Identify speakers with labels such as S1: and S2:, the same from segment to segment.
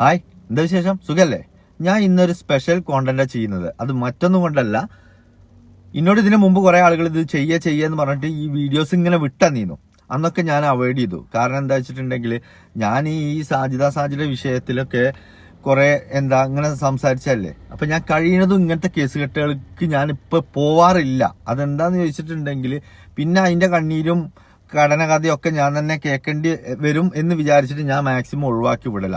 S1: Hi എന്താ വിശേഷം? സുഖല്ലേ? ഞാൻ ഇന്നൊരു സ്പെഷ്യൽ കോണ്ടന്റാണ് ചെയ്യുന്നത്. അത് മറ്റൊന്നും കൊണ്ടല്ല. എന്നോട് ഇതിനു മുമ്പ് കുറെ ആളുകൾ ഇത് ചെയ്യ എന്ന് പറഞ്ഞിട്ട് ഈ വീഡിയോസ് ഇങ്ങനെ വിട്ടന്നീന്നു അന്നൊക്കെ ഞാൻ അവോയ്ഡ് ചെയ്തു. കാരണം എന്താ വെച്ചിട്ടുണ്ടെങ്കിൽ ഞാൻ ഈ സാധ്യത സാധ്യത വിഷയത്തിലൊക്കെ കുറെ എന്താ ഇങ്ങനെ സംസാരിച്ചല്ലേ അപ്പൊ ഞാൻ കഴിയുന്നതും ഇങ്ങനത്തെ കേസ് കെട്ടുകൾക്ക് ഞാൻ ഇപ്പൊ പോവാറില്ല. അതെന്താന്ന് ചോദിച്ചിട്ടുണ്ടെങ്കിൽ പിന്നെ അതിന്റെ കണ്ണീരും കടന കഥയൊക്കെ ഞാൻ തന്നെ കേൾക്കേണ്ടി വരും എന്ന് വിചാരിച്ചിട്ട് ഞാൻ മാക്സിമം ഒഴിവാക്കി വിടല.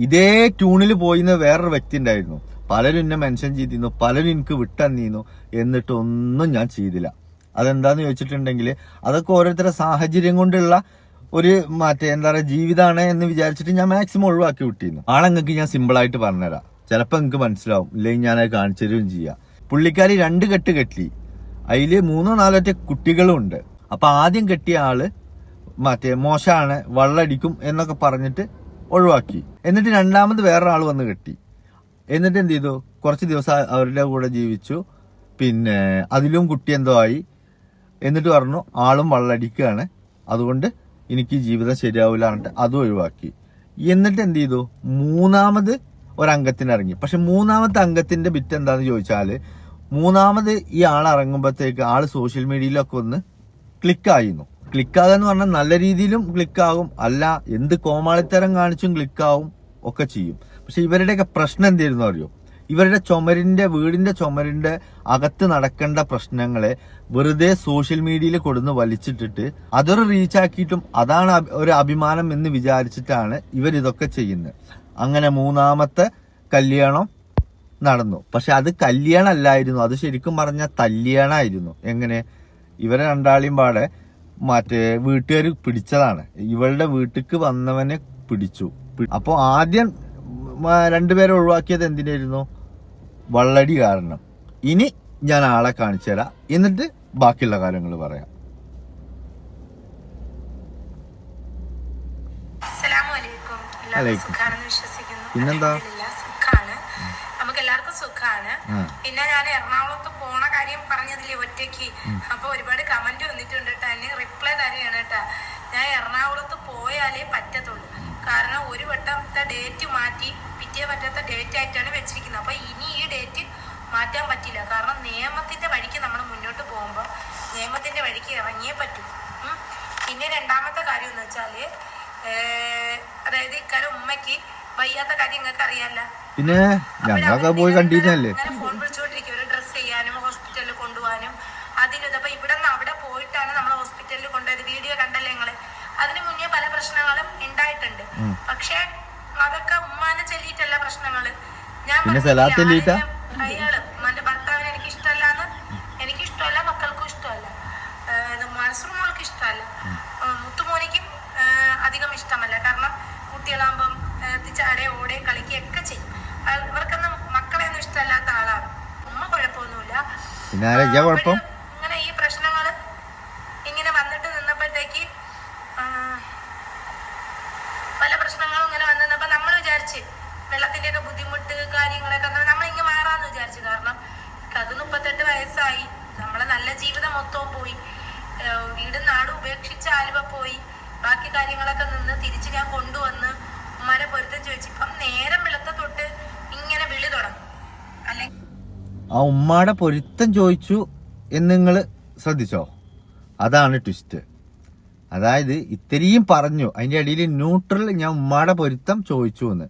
S1: ഇതേ ട്യൂണിൽ പോയിന്ന് വേറൊരു വ്യക്തി ഉണ്ടായിരുന്നു. പലരും എന്നെ മെൻഷൻ ചെയ്തിരുന്നു. പലരും എനിക്ക് വിട്ടന്നിരുന്നു. എന്നിട്ടൊന്നും ഞാൻ ചെയ്തില്ല. അതെന്താന്ന് ചോദിച്ചിട്ടുണ്ടെങ്കിൽ അതൊക്കെ ഓരോരുത്തരുടെ സാഹചര്യം കൊണ്ടുള്ള ഒരു മറ്റേ എന്താ പറയുക ജീവിതമാണ് എന്ന് വിചാരിച്ചിട്ട് ഞാൻ മാക്സിമം ഒഴിവാക്കി വിട്ടിരുന്നു. ആളെങ്ങൾക്ക് ഞാൻ സിമ്പിൾ ആയിട്ട് പറഞ്ഞുതരാം. ചിലപ്പോൾ നിങ്ങൾക്ക് മനസ്സിലാവും. ഇല്ലെങ്കിൽ ഞാനത് കാണിച്ചു തരുകയും ചെയ്യാം. പുള്ളിക്കാരി രണ്ട് കെട്ട് കെട്ടി. അതിൽ മൂന്നോ നാലോ ഒറ്റ കുട്ടികളും ഉണ്ട്. അപ്പം ആദ്യം കെട്ടിയ ആൾ മറ്റേ മോശമാണ് വള്ളടിക്കും എന്നൊക്കെ പറഞ്ഞിട്ട് ഒഴിവാക്കി. എന്നിട്ട് രണ്ടാമത് വേറൊരാൾ വന്ന് കെട്ടി. എന്നിട്ട് എന്ത് ചെയ്തു? കുറച്ച് ദിവസം അവരുടെ കൂടെ ജീവിച്ചു. പിന്നെ അതിലും കുട്ടി എന്തോ ആയി. എന്നിട്ട് പറഞ്ഞു ആളും വള്ളടിക്കുകയാണ്. അതുകൊണ്ട് എനിക്ക് ജീവിതം ശരിയാവില്ല എന്നിട്ട് അതും ഒഴിവാക്കി. എന്നിട്ട് എന്ത് ചെയ്തു? മൂന്നാമത് ഒരംഗത്തിന് ഇറങ്ങി പക്ഷെ മൂന്നാമത്തെ അംഗത്തിന്റെ ബിറ്റ് എന്താന്ന് ചോദിച്ചാൽ മൂന്നാമത് ഈ ആൾ ഇറങ്ങുമ്പോഴത്തേക്ക് ആൾ സോഷ്യൽ മീഡിയയിലൊക്കെ ഒന്ന് ക്ലിക്കായിരുന്നു ക്ലിക്കാകുക എന്ന് പറഞ്ഞാൽ നല്ല രീതിയിലും ക്ലിക്കാകും. അല്ല എന്ത് കോമാളിത്തരം കാണിച്ചും ക്ലിക്കാവും ഒക്കെ ചെയ്യും. പക്ഷെ ഇവരുടെയൊക്കെ പ്രശ്നം എന്തായിരുന്നു അറിയോ? ഇവരുടെ ചുമരിന്റെ വീടിന്റെ ചുമരിന്റെ അകത്ത് നടക്കേണ്ട പ്രശ്നങ്ങളെ വെറുതെ സോഷ്യൽ മീഡിയയിൽ കൊടുന്ന് വലിച്ചിട്ടിട്ട് അതൊരു റീച്ചാക്കിയിട്ടും അതാണ് ഒരു അഭിമാനം എന്ന് വിചാരിച്ചിട്ടാണ് ഇവരിതൊക്കെ ചെയ്യുന്നത്. അങ്ങനെ മൂന്നാമത്തെ കല്യാണം നടന്നു. പക്ഷെ അത് കല്യാണം അല്ലായിരുന്നു അത് ശരിക്കും പറഞ്ഞാൽ തല്യാണമായിരുന്നു എങ്ങനെ? ഇവരെ രണ്ടാളിയും പാടെ മറ്റേ വീട്ടുകാർ പിടിച്ചതാണ്. ഇവളുടെ വീട്ടിക്ക് വന്നവനെ പിടിച്ചു. അപ്പോൾ ആദ്യം രണ്ടുപേരെ ഒഴിവാക്കിയത് എന്തിനായിരുന്നു? വള്ളടി കാരണം. ഇനി ഞാൻ ആളെ കാണിച്ചു തരാം. എന്നിട്ട് ബാക്കിയുള്ള കാര്യങ്ങൾ പറയാം. പിന്നെന്താ?
S2: സുഖാണ്. പിന്നെ ഞാൻ എറണാകുളത്ത് പോണ കാര്യം പറഞ്ഞതില്ലേ ഒറ്റയ്ക്ക്. അപ്പൊ ഒരുപാട് കമന്റ് വന്നിട്ടുണ്ട് കേട്ടോ അതിന് റിപ്ലൈ തരുകയാണ് കേട്ടാ ഞാൻ എറണാകുളത്ത് പോയാലേ പറ്റത്തുള്ളൂ. കാരണം ഒരു വട്ടത്തെ ഡേറ്റ് മാറ്റി പിറ്റേ പറ്റാത്ത ഡേറ്റ് ആയിട്ടാണ് വെച്ചിരിക്കുന്നത്. അപ്പൊ ഇനി ഈ ഡേറ്റ് മാറ്റാൻ പറ്റില്ല. കാരണം നിയമത്തിന്റെ വഴിക്ക് നമ്മൾ മുന്നോട്ട് പോകുമ്പോൾ നിയമത്തിന്റെ വഴിക്ക് ഇറങ്ങിയേ പറ്റൂ. പിന്നെ രണ്ടാമത്തെ കാര്യം എന്ന് വെച്ചാൽ ഏഹ്, അതായത് ഇക്കാലം ഉമ്മയ്ക്ക് വയ്യാത്ത കാര്യം നിങ്ങൾക്ക് അറിയാല്ല.
S1: പിന്നെ ഞങ്ങളൊക്കെ പോയി കണ്ടിരുന്നല്ലേ?
S2: ഫോൺ വിളിച്ചുകൊണ്ടിരിക്കും ഒരു ഡ്രസ് ചെയ്യാനും ഹോസ്പിറ്റലിൽ കൊണ്ടുപോകാനും. അതിനും അപ്പൊ ഇവിടെ നിന്ന് അവിടെ പോയിട്ടാണ് നമ്മൾ ഹോസ്പിറ്റലിൽ കൊണ്ടുപോയത്. വീഡിയോ കണ്ടല്ലേ ഞങ്ങൾ അതിന് മുന്നേ പല പ്രശ്നങ്ങളും ഉണ്ടായിട്ടുണ്ട് പക്ഷെ അതൊക്കെ ഉമ്മാനെ ചൊല്ലിയിട്ടല്ല പ്രശ്നങ്ങൾ. ഞാൻ അയാൾ ഉമ്മാന്റെ ഭർത്താവിന് എനിക്ക് എനിക്ക് ഇഷ്ടമല്ല. മക്കൾക്കും ഇഷ്ടമല്ല മനസ്സും മോൾക്ക് ഇഷ്ടമല്ല. ഏഹ് മുത്തുമോനിക്കും അധികം ഇഷ്ടമല്ല. കാരണം കുട്ടികളാകുമ്പം ചാടെ ഓടെ കളിക്കുകയൊക്കെ ചെയ്യും. ഇവർക്കൊന്നും മക്കളെ ഒന്നും ഇഷ്ടമല്ലാത്ത ആളാണ്. ഉമ്മ കുഴപ്പമൊന്നുമില്ല.
S1: പിന്നെ കുഴപ്പം?
S2: ഇങ്ങനെ ഈ പ്രശ്നങ്ങൾ ഇങ്ങനെ വന്നിട്ട് നിന്നപ്പോഴത്തേക്ക് പല പ്രശ്നങ്ങളും ഇങ്ങനെ വന്നു നമ്മൾ വിചാരിച്ച് വെള്ളത്തിന്റെ ഒക്കെ ബുദ്ധിമുട്ട് കാര്യങ്ങളൊക്കെ നമ്മൾ ഇങ്ങനെ മാറാന്ന് വിചാരിച്ചു. കാരണം അത് മുപ്പത്തെട്ട് വയസ്സായി. നമ്മളെ നല്ല ജീവിതം മൊത്തവും പോയി. വീടും നാടും ഉപേക്ഷിച്ച് ആലുവ പോയി. ബാക്കി കാര്യങ്ങളൊക്കെ നിന്ന് തിരിച്ച് ഞാൻ കൊണ്ടുവന്ന് ഉമ്മാരെ പൊരുത്തം ചോദിച്ചു ഇപ്പം നേരം വെളുത്ത തൊട്ട് ഇങ്ങനെ വിളി തുടങ്ങും.
S1: ആ ഉമ്മാടെ പൊരുത്തം ചോദിച്ചു എന്ന് നിങ്ങൾ ശ്രദ്ധിച്ചോ? അതാണ് ട്വിസ്റ്റ് അതായത് ഇത്രയും പറഞ്ഞു. അതിന്റെ ഇടയിൽ ന്യൂട്രൽ ഞാൻ ഉമ്മാടെ പൊരുത്തം ചോദിച്ചു എന്ന്.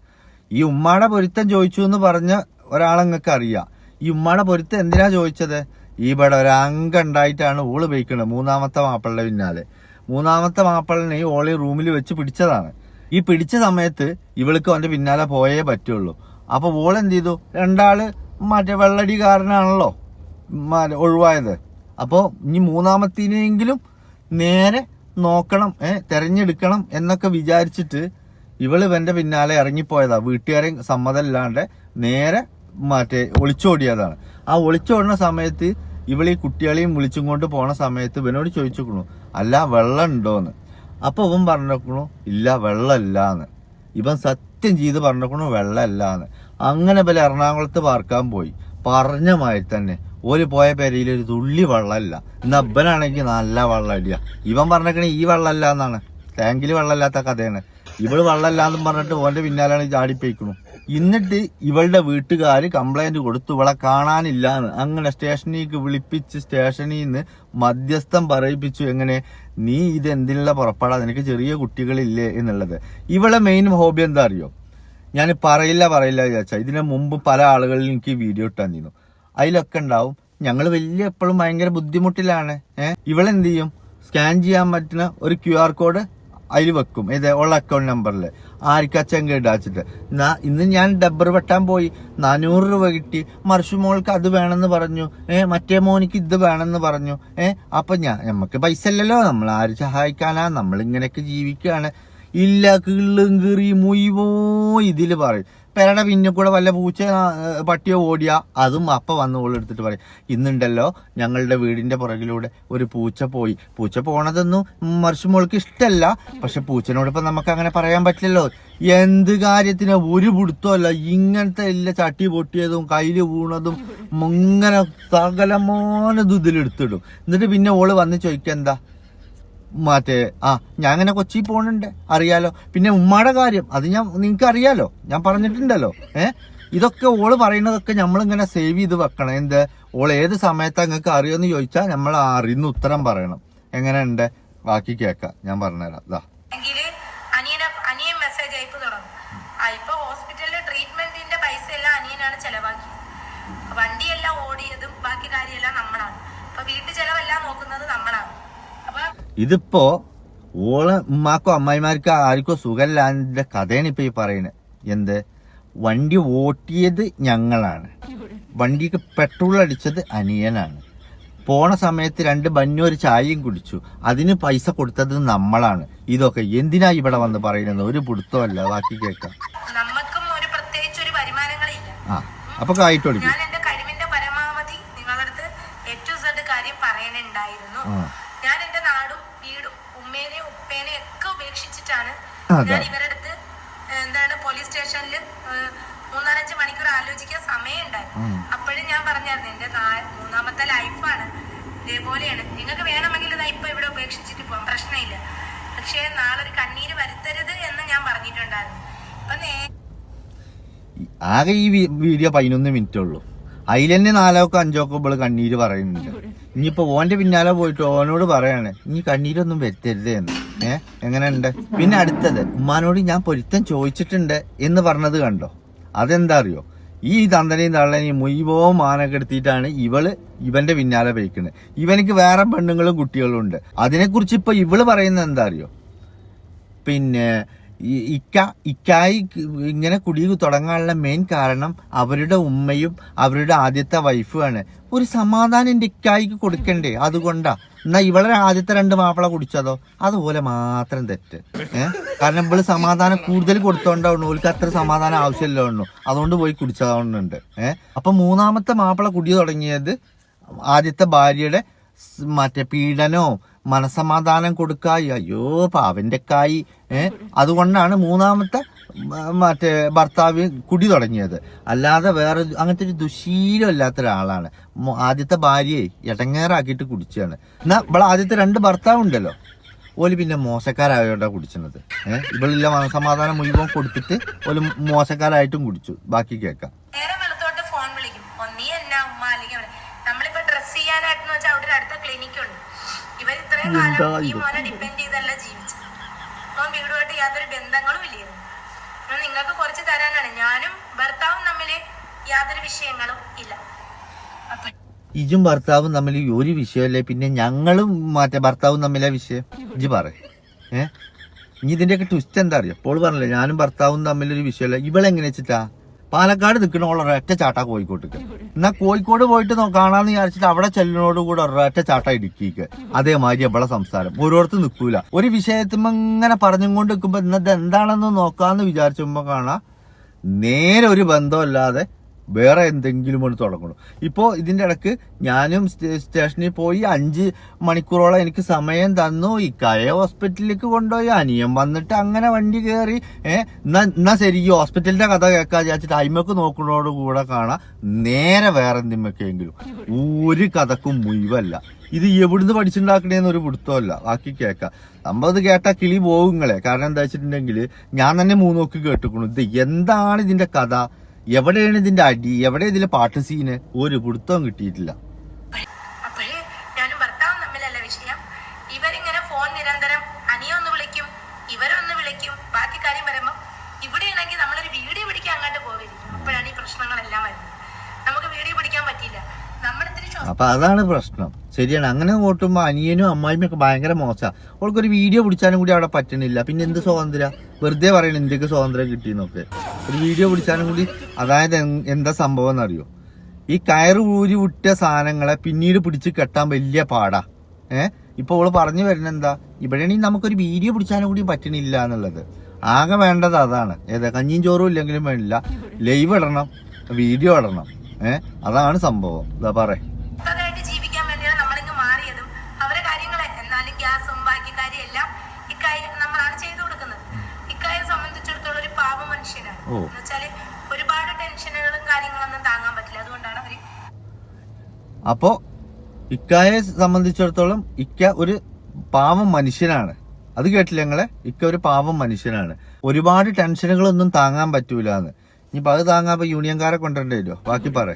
S1: ഈ ഉമ്മാടെ പൊരുത്തം ചോദിച്ചു എന്ന് പറഞ്ഞ ഒരാളങ്ങൾക്ക് അറിയാം. ഈ ഉമ്മാടെ പൊരുത്തം എന്തിനാ ചോദിച്ചത്? ഇവിടെ ഒരു അംഗം ഉണ്ടായിട്ടാണ് ഓൾ ഉപയോഗിക്കുന്നത് മൂന്നാമത്തെ മാപ്പിളുടെ പിന്നാലെ. മൂന്നാമത്തെ മാപ്പിളിനെ ഈ ഓളി റൂമിൽ വെച്ച് പിടിച്ചതാണ്. ഈ പിടിച്ച സമയത്ത് ഇവൾക്ക് അവന്റെ പിന്നാലെ പോയേ പറ്റുള്ളൂ. അപ്പൊ ഓൾ എന്ത് ചെയ്തു? രണ്ടാൾ മറ്റേ വെള്ളടി കാരനാണല്ലോ ഒഴിവായത്. അപ്പോ ഇനി മൂന്നാമത്തേനെങ്കിലും നേരെ നോക്കണം ഏ തെരഞ്ഞെടുക്കണം എന്നൊക്കെ വിചാരിച്ചിട്ട് ഇവൾ ഇവന്റെ പിന്നാലെ ഇറങ്ങിപ്പോയതാ. വീട്ടുകാരെ സമ്മതമില്ലാണ്ട് നേരെ മറ്റേ ഒളിച്ചോടിയതാണ്. ആ ഒളിച്ചോടുന്ന സമയത്ത് ഇവൾ ഈ കുട്ടികളെയും വിളിച്ചും കൊണ്ട് പോണ സമയത്ത് ഇവനോട് ചോദിച്ചു അല്ല വെള്ളം ഉണ്ടോന്ന്? അപ്പൊ ഇവൻ പറഞ്ഞേക്കണു ഇല്ല വെള്ളമില്ലാന്ന്. ഇവൻ സത്യം ചെയ്ത് പറഞ്ഞേക്കണു വെള്ളമില്ലാന്ന്. അങ്ങനെ പല എറണാകുളത്ത് പാർക്കാൻ പോയി. പറഞ്ഞ മാതിരി തന്നെ ഓൽ പോയ പെരയിൽ ഒരു തുള്ളി വെള്ളമില്ല. ഇന്ന് അബ്ബനാണെങ്കിൽ നല്ല വെള്ളം അടിയ ഇവൻ പറഞ്ഞേക്കണ ഈ വെള്ളമില്ല എന്നാണ് ടാങ്കിൽ വെള്ളമില്ലാത്ത കഥയാണ്. ഇവൾ വെള്ളമില്ലാന്നും പറഞ്ഞിട്ട് ഓന്റെ പിന്നാലാണ് ചാടിപ്പോയിക്കണു എന്നിട്ട് ഇവളുടെ വീട്ടുകാർ കംപ്ലൈന്റ് കൊടുത്തു ഇവളെ കാണാനില്ലാന്ന്. അങ്ങനെ സ്റ്റേഷനിലേക്ക് വിളിപ്പിച്ച് സ്റ്റേഷനിൽ നിന്ന് മധ്യസ്ഥം പറയിപ്പിച്ചു. എങ്ങനെ? നീ ഇത് എന്തിനുള്ള പുറപ്പെടാ? നിനക്ക് ചെറിയ കുട്ടികളില്ലേ എന്നുള്ളത്. ഇവളെ മെയിൻ ഹോബി എന്താ അറിയോ? ഞാൻ പറയില്ല പറയില്ല വിചാരിച്ച. ഇതിന് മുമ്പ് പല ആളുകളിൽ എനിക്ക് വീഡിയോ ഇട്ടാൻ തന്നു അതിലൊക്കെ ഉണ്ടാവും. ഞങ്ങൾ വലിയ എപ്പോഴും ഭയങ്കര ബുദ്ധിമുട്ടിലാണ്. ഏഹ് ഇവളെന്ത് ചെയ്യും? സ്കാൻ ചെയ്യാൻ പറ്റുന്ന ഒരു ക്യു ആർ കോഡ് അതിൽ വെക്കും. ഇത് ഉള്ള അക്കൗണ്ട് നമ്പറിൽ ആർക്കാ ചെങ്ക ഇടാച്ചിട്ട് ഇന്ന് ഞാൻ ഡബ്ബർ വെട്ടാൻ പോയി. നാനൂറ് രൂപ കിട്ടി. മറിച്ചു മോൾക്ക് അത് വേണമെന്ന് പറഞ്ഞു. ഏ മറ്റേ മോനിക്ക് ഇത് വേണമെന്ന് പറഞ്ഞു. ഏ അപ്പൊ ഞാൻ നമുക്ക് പൈസ ഇല്ലല്ലോ. നമ്മൾ ആര് സഹായിക്കാനാ? നമ്മൾ ഇങ്ങനെയൊക്കെ ജീവിക്കുകയാണ് ഇല്ല കിള്ളും കീറി മുയ്വോ ഇതിൽ പറയും. പെരയുടെ പിന്നെ കൂടെ വല്ല പൂച്ച പട്ടിയോ ഓടിയ അതും അപ്പ വന്ന് ഓളെടുത്തിട്ട് പറയും ഇന്നുണ്ടല്ലോ ഞങ്ങളുടെ വീടിന്റെ പുറകിലൂടെ ഒരു പൂച്ച പോയി. പൂച്ച പോണതൊന്നും മറിച്ചുമോൾക്ക് ഇഷ്ടമല്ല പക്ഷെ പൂച്ചനോട് ഇപ്പം നമുക്ക് അങ്ങനെ പറയാൻ പറ്റില്ലല്ലോ. എന്ത് കാര്യത്തിന് ഒരു പിടുത്തമല്ല ഇങ്ങനത്തെ എല്ലാ ചട്ടി പൊട്ടിയതും കയ്യിൽ വീണതും ഇങ്ങനെ സകലമാനതും ഇതിലെടുത്തിടും എന്നിട്ട് പിന്നെ ഓൾ വന്ന് ചോദിക്കുക എന്താ? മറ്റേ ആ ഞാൻ അങ്ങനെ കൊച്ചി പോണുണ്ട്. അറിയാലോ. പിന്നെ ഉമ്മയുടെ കാര്യം അത് ഞാൻ നിങ്ങൾക്ക് അറിയാലോ ഞാൻ പറഞ്ഞിട്ടുണ്ടല്ലോ. ഏഹ് ഇതൊക്കെ ഓൾ പറയുന്നതൊക്കെ നമ്മളിങ്ങനെ സേവ് ചെയ്ത് വെക്കണം. എന്ത്? ഓൾ ഏത് സമയത്താണ് നിങ്ങൾക്ക് അറിയുമെന്ന് ചോദിച്ചാൽ നമ്മൾ അറിയുന്ന ഉത്തരം പറയണം. എങ്ങനെയുണ്ട്? ബാക്കി കേക്കാം. ഞാൻ പറഞ്ഞുതരാം. ഇതാ
S2: ഇപ്പൊ ഹോസ്പിറ്റലിലെ ട്രീറ്റ്മെന്റിന്റെ പൈസ എല്ലാം അനിയനാണ് ചെലവാക്കിയത്. വണ്ടിയെല്ലാം ഓടിയതും ബാക്കി കാര്യമെല്ലാം നമ്മളാണ്. അപ്പൊ വീട്ടു ചെലവെല്ലാം നോക്കുന്നത് നമ്മളാണ്. അപ്പൊ
S1: ഇതിപ്പോ ഓൾ ഉമ്മാക്കോ അമ്മായിമാർക്കോ ആർക്കോ സുഖമില്ലാതിന്റെ കഥയാണ് ഇപ്പൊ ഈ പറയുന്നത് എന്ത്? വണ്ടി ഓട്ടിയത് ഞങ്ങളാണ്. വണ്ടിക്ക് പെട്രോൾ അടിച്ചത് അനിയനാണ്. പോണ സമയത്ത് രണ്ട് ബന്നൊരു ചായയും കുടിച്ചു. അതിന് പൈസ കൊടുത്തത് നമ്മളാണ്. ഇതൊക്കെ എന്തിനാ ഇവിടെ വന്ന് പറയുന്നത്? ഒരു പിടുത്തമല്ല. ബാക്കി കേൾക്കാം.
S2: ഒരു ഒരു
S1: ആ അപ്പൊ കാര്യം കൊടുക്കും
S2: ഞാൻ എന്റെ കഴിവിന്റെ പരമാവധി നിങ്ങളുടെ അടുത്ത് ഏറ്റവും സെഡ് കാര്യം പറയാനുണ്ടായിരുന്നു
S1: ആ.
S2: ഞാൻ എന്റെ നാടും വീടും ഉമ്മേനെയും ഉപ്പേനെയും ഒക്കെ ഉപേക്ഷിച്ചിട്ടാണ്
S1: അതെ.
S2: ഞാൻ ഇവരുടെ അടുത്ത് എന്താണ് പോലീസ് സ്റ്റേഷനിൽ മൂന്നാലഞ്ച് മണിക്കൂർ ആലോചിക്കാൻ
S1: സമയമുണ്ടായി
S2: അപ്പോഴും ഞാൻ പറഞ്ഞായിരുന്നു എന്റെ നാ- മൂന്നാമത്തെ ലൈഫാണ്. ഇതേപോലെയാണ്. നിങ്ങൾക്ക് വേണമെങ്കിൽ ഇതാ ഇപ്പൊ ഇവിടെ ഉപേക്ഷിച്ചിട്ട് പോകാം പ്രശ്നമില്ല. പക്ഷേ നാളെ ഒരു കണ്ണീര് വരുത്തരുത് എന്ന് ഞാൻ പറഞ്ഞിട്ടുണ്ടായിരുന്നു. ഇപ്പൊ നേ
S1: ആകെ ഈ വീഡിയോ പതിനൊന്ന് മിനിറ്റ് ഉള്ളൂ അതിൽ തന്നെ നാലോക്കോ അഞ്ചോക്കോ ഇവൾ കണ്ണീര് പറയുന്നുണ്ട്. ഇനിയിപ്പോ ഓന്റെ പിന്നാലെ പോയിട്ട് ഓനോട് പറയാണ് ഇനി കണ്ണീരൊന്നും വരുത്തരുതേ എന്ന്. ഏ എങ്ങനെയുണ്ട്? പിന്നെ അടുത്തത് ഉമ്മാനോട് ഞാൻ പൊരുത്തം ചോദിച്ചിട്ടുണ്ട് എന്ന് പറഞ്ഞത് കണ്ടോ? അതെന്താ അറിയോ? ഈ തന്തനെയും തള്ളനെയും മുയ്വോ മാനൊക്കെ എടുത്തിട്ടാണ് ഇവൾ ഇവന്റെ പിന്നാലെ പോയിക്കുന്നത് ഇവനിക്ക് വേറെ പെണ്ണുങ്ങളും കുട്ടികളും ഉണ്ട്. അതിനെക്കുറിച്ച് ഇപ്പൊ ഇവൾ പറയുന്നത് എന്താ അറിയോ? പിന്നെ ഇക്ക ഇക്കായി ഇങ്ങനെ കുടി തുടങ്ങാനുള്ള മെയിൻ കാരണം അവരുടെ ഉമ്മയും അവരുടെ ആദ്യത്തെ വൈഫുമാണ് ഒരു സമാധാനം എന്റെ ഇക്കായിക്ക് കൊടുക്കണ്ടേ? അതുകൊണ്ടാ. എന്നാ ഇവളെ ആദ്യത്തെ രണ്ട് മാപ്പിള കുടിച്ചതോ? അതുപോലെ മാത്രം തെറ്റ്. കാരണം ഇവൾ സമാധാനം കൂടുതൽ കൊടുത്തോണ്ടാവണു ഓൾക്ക് അത്ര സമാധാനം ആവശ്യമില്ല ഉള്ളൂ അതുകൊണ്ട് പോയി കുടിച്ചതാവുന്നുണ്ട്. ഏഹ് അപ്പൊ മൂന്നാമത്തെ മാപ്പിള കുടി തുടങ്ങിയത് ആദ്യത്തെ ഭാര്യയുടെ മറ്റേ പീഡനോ മനസമാധാനം കൊടുക്കുക. അയ്യോ പാവന്റെ കായി ഏ? അതുകൊണ്ടാണ് മൂന്നാമത്തെ മറ്റേ ഭർത്താവ് കുടി തുടങ്ങിയത്. അല്ലാതെ വേറെ അങ്ങനത്തെ ഒരു ദുശീലം ഇല്ലാത്ത ഒരാളാണ് ആദ്യത്തെ ഭാര്യയെ ഇടങ്ങേറാക്കിയിട്ട് കുടിച്ചാണ് എന്നാ ഇവിടെ ആദ്യത്തെ രണ്ട് ഭർത്താവ് ഉണ്ടല്ലോ ഓൽ പിന്നെ മോശക്കാരായോണ്ടാ കുടിച്ചത് ഏഹ് ഇവളില്ല മനസമാധാനം മുഴുവൻ കൊടുത്തിട്ട് ഓൽ മോശക്കാരായിട്ടും കുടിച്ചു. ബാക്കി കേൾക്കാം
S2: നേരെ വെളുത്തോട്ട് ഫോൺ വിളിക്കും ഒന്നീ എന്നാ ഉമ്മ അല്ലെങ്കിൽ അവനെ നമ്മളിപ്പോ ഡ്രസ് ചെയ്യാനായിട്ടെന്ന് വെച്ചാൽ അവിടെ ഒരു അടുത്ത ക്ലിനിക് ഉണ്ട് ഇവർ ഇത്രയും കാലം ഈ? മോനെ ഡിപ്പെൻഡ് ചെയ്തല്ല ജീവിച്ചത്. അപ്പം വീടുമായിട്ട് യാതൊരു ബന്ധങ്ങളും ഇല്ലായിരുന്നു നിങ്ങൾക്ക് കുറച്ച് തരാനാണ്. ഞാനും ഭർത്താവും തമ്മിൽ യാതൊരു വിഷയങ്ങളും ഇല്ല.
S1: ഇജും ഭർത്താവും തമ്മിൽ ഒരു വിഷയമല്ലേ പിന്നെ ഞങ്ങളും മറ്റേ ഭർത്താവും തമ്മിലെ വിഷയം. ഇജ് പറ. ഏ? ഇനി ഇതിന്റെയൊക്കെ ട്വിസ്റ്റ് എന്താ അറിയാം? ഇപ്പോൾ പറഞ്ഞില്ലേ ഞാനും ഭർത്താവും തമ്മിലൊരു വിഷയമല്ല ഇവളെങ്ങനെ വെച്ചിട്ടാ? പാലക്കാട് നിൽക്കണ ഒരൊറ്റ ചാട്ട കോഴിക്കോട്ടേക്ക്. എന്നാ കോഴിക്കോട് പോയിട്ട് കാണാന്ന് വിചാരിച്ചിട്ട് അവിടെ ചെല്ലിനോട് കൂടെ ഒരൊറ്റ ചാട്ട ഇടുക്കിക്ക്. അതേമാതിരി അവളെ സംസാരം. ഓരോരുത്തർ നിൽക്കൂല. ഒരു വിഷയത്തുമ്പോ ഇങ്ങനെ പറഞ്ഞും കൊണ്ട് നിൽക്കുമ്പോ ഇന്നത് എന്താണെന്ന് നോക്കാന്ന് വിചാരിച്ചുമ്പോ കാണാ. നേരെ ഒരു ബന്ധമില്ലാതെ വേറെ എന്തെങ്കിലും ഒന്ന് തുടങ്ങണം ഇപ്പോൾ ഇതിന്റെ ഇടയ്ക്ക് ഞാനും സ്റ്റേ- സ്റ്റേഷനിൽ പോയി അഞ്ച് മണിക്കൂറോളം എനിക്ക് സമയം തന്നു. ഈ കയ ഹോസ്പിറ്റലിലേക്ക് കൊണ്ടുപോയി. അനിയൻ വന്നിട്ട് അങ്ങനെ വണ്ടി കയറി ഏഹ് എന്നാ ശരി ഈ ഹോസ്പിറ്റലിന്റെ കഥ കേൾക്കാൻ വിചാരിച്ചിട്ട് അയിമക്ക് നോക്കുന്നതോട് കൂടെ കാണാം. നേരെ വേറെ എന്തെങ്കിലും ഒരു കഥക്കും മുഴുവല്ല. ഇത് എവിടുന്ന് പഠിച്ചുണ്ടാക്കണേന്ന് ഒരു പിടുത്തമല്ല ബാക്കി കേൾക്കാം. നമ്മളത് കേട്ടാൽ കിളി പോകുങ്ങളെ കാരണം എന്താ വെച്ചിട്ടുണ്ടെങ്കിൽ ഞാൻ തന്നെ മൂന്നോക്ക് കേട്ടുക്കണു ഇത് എന്താണ് ഇതിന്റെ കഥ? എവിടെയാണ് ഇതിന്റെ അടി? എവിടെ ഇതിലെ പാട്ട് സീന് ഒരു പിടുത്തവും കിട്ടിയിട്ടില്ല. അപ്പൊ അതാണ് പ്രശ്നം. ശരിയാണ്. അങ്ങനെ ഓട്ടുമ്പോ അനിയനും അമ്മായിയും ഒക്കെ ഭയങ്കര മോശ. അവൾക്കൊരു വീഡിയോ പിടിച്ചാലും കൂടി അവിടെ പറ്റണില്ല. പിന്നെ എന്ത് സ്വാതന്ത്ര്യം? വെറുതെ പറയണ ഇന്ത്യയ്ക്ക് സ്വാതന്ത്ര്യം കിട്ടിയെന്നൊക്കെ ഒരു വീഡിയോ പിടിച്ചാലും കൂടി അതായത് എന്താ സംഭവം എന്നറിയോ? ഈ കയറ് ഊരി വിട്ട സാധനങ്ങളെ പിന്നീട് പിടിച്ച് കെട്ടാൻ വലിയ പാടാ. ഏഹ് ഇപ്പൊ അവൾ പറഞ്ഞു വരുന്ന എന്താ? ഇവിടെയാണെങ്കിൽ നമുക്കൊരു വീഡിയോ പിടിച്ചാലും കൂടി പറ്റണില്ല എന്നുള്ളത്. ആകെ വേണ്ടത് അതാണ്. ഏതാ കഞ്ഞിയും ചോറും ഇല്ലെങ്കിലും വേണ്ടില്ല. ലൈവ് ഇടണം വീഡിയോ ഇടണം. ഏഹ് അതാണ് സംഭവം. ഇതാ പറയേ
S2: സ്വസ്ഥതയായിട്ട് ജീവിക്കാൻ വേണ്ടിയാണ് നമ്മളിങ്ങ് മാറിയതും അവരെ കാര്യങ്ങളെ എന്നാലും ഗ്യാസും ബാക്കി കാര്യമെല്ലാം ഇക്കാര്യം നമ്മളാണ് ചെയ്തു കൊടുക്കുന്നത് ഇക്കാര്യം സംബന്ധിച്ചിടത്തോളം ഒരു പാവ മനുഷ്യനാണ്
S1: ഓ.
S2: ഒരുപാട് ടെൻഷനുകളും കാര്യങ്ങളൊന്നും താങ്ങാൻ പറ്റില്ല. അതുകൊണ്ടാണ് അവർ
S1: അപ്പോ ഇക്കായെ സംബന്ധിച്ചിടത്തോളം ഇക്ക ഒരു പാവം മനുഷ്യനാണ്. അത് കേട്ടില്ല ഞങ്ങളെ ഇക്ക ഒരു പാവം മനുഷ്യനാണ്. ഒരുപാട് ടെൻഷനുകളൊന്നും താങ്ങാൻ പറ്റൂല എന്ന് ഇനിയിപ്പോ അത് താങ്ങാൻ ഇപ്പൊ യൂണിയൻകാരെ കൊണ്ടുവരേണ്ടി വരുമോ ബാക്കി പറ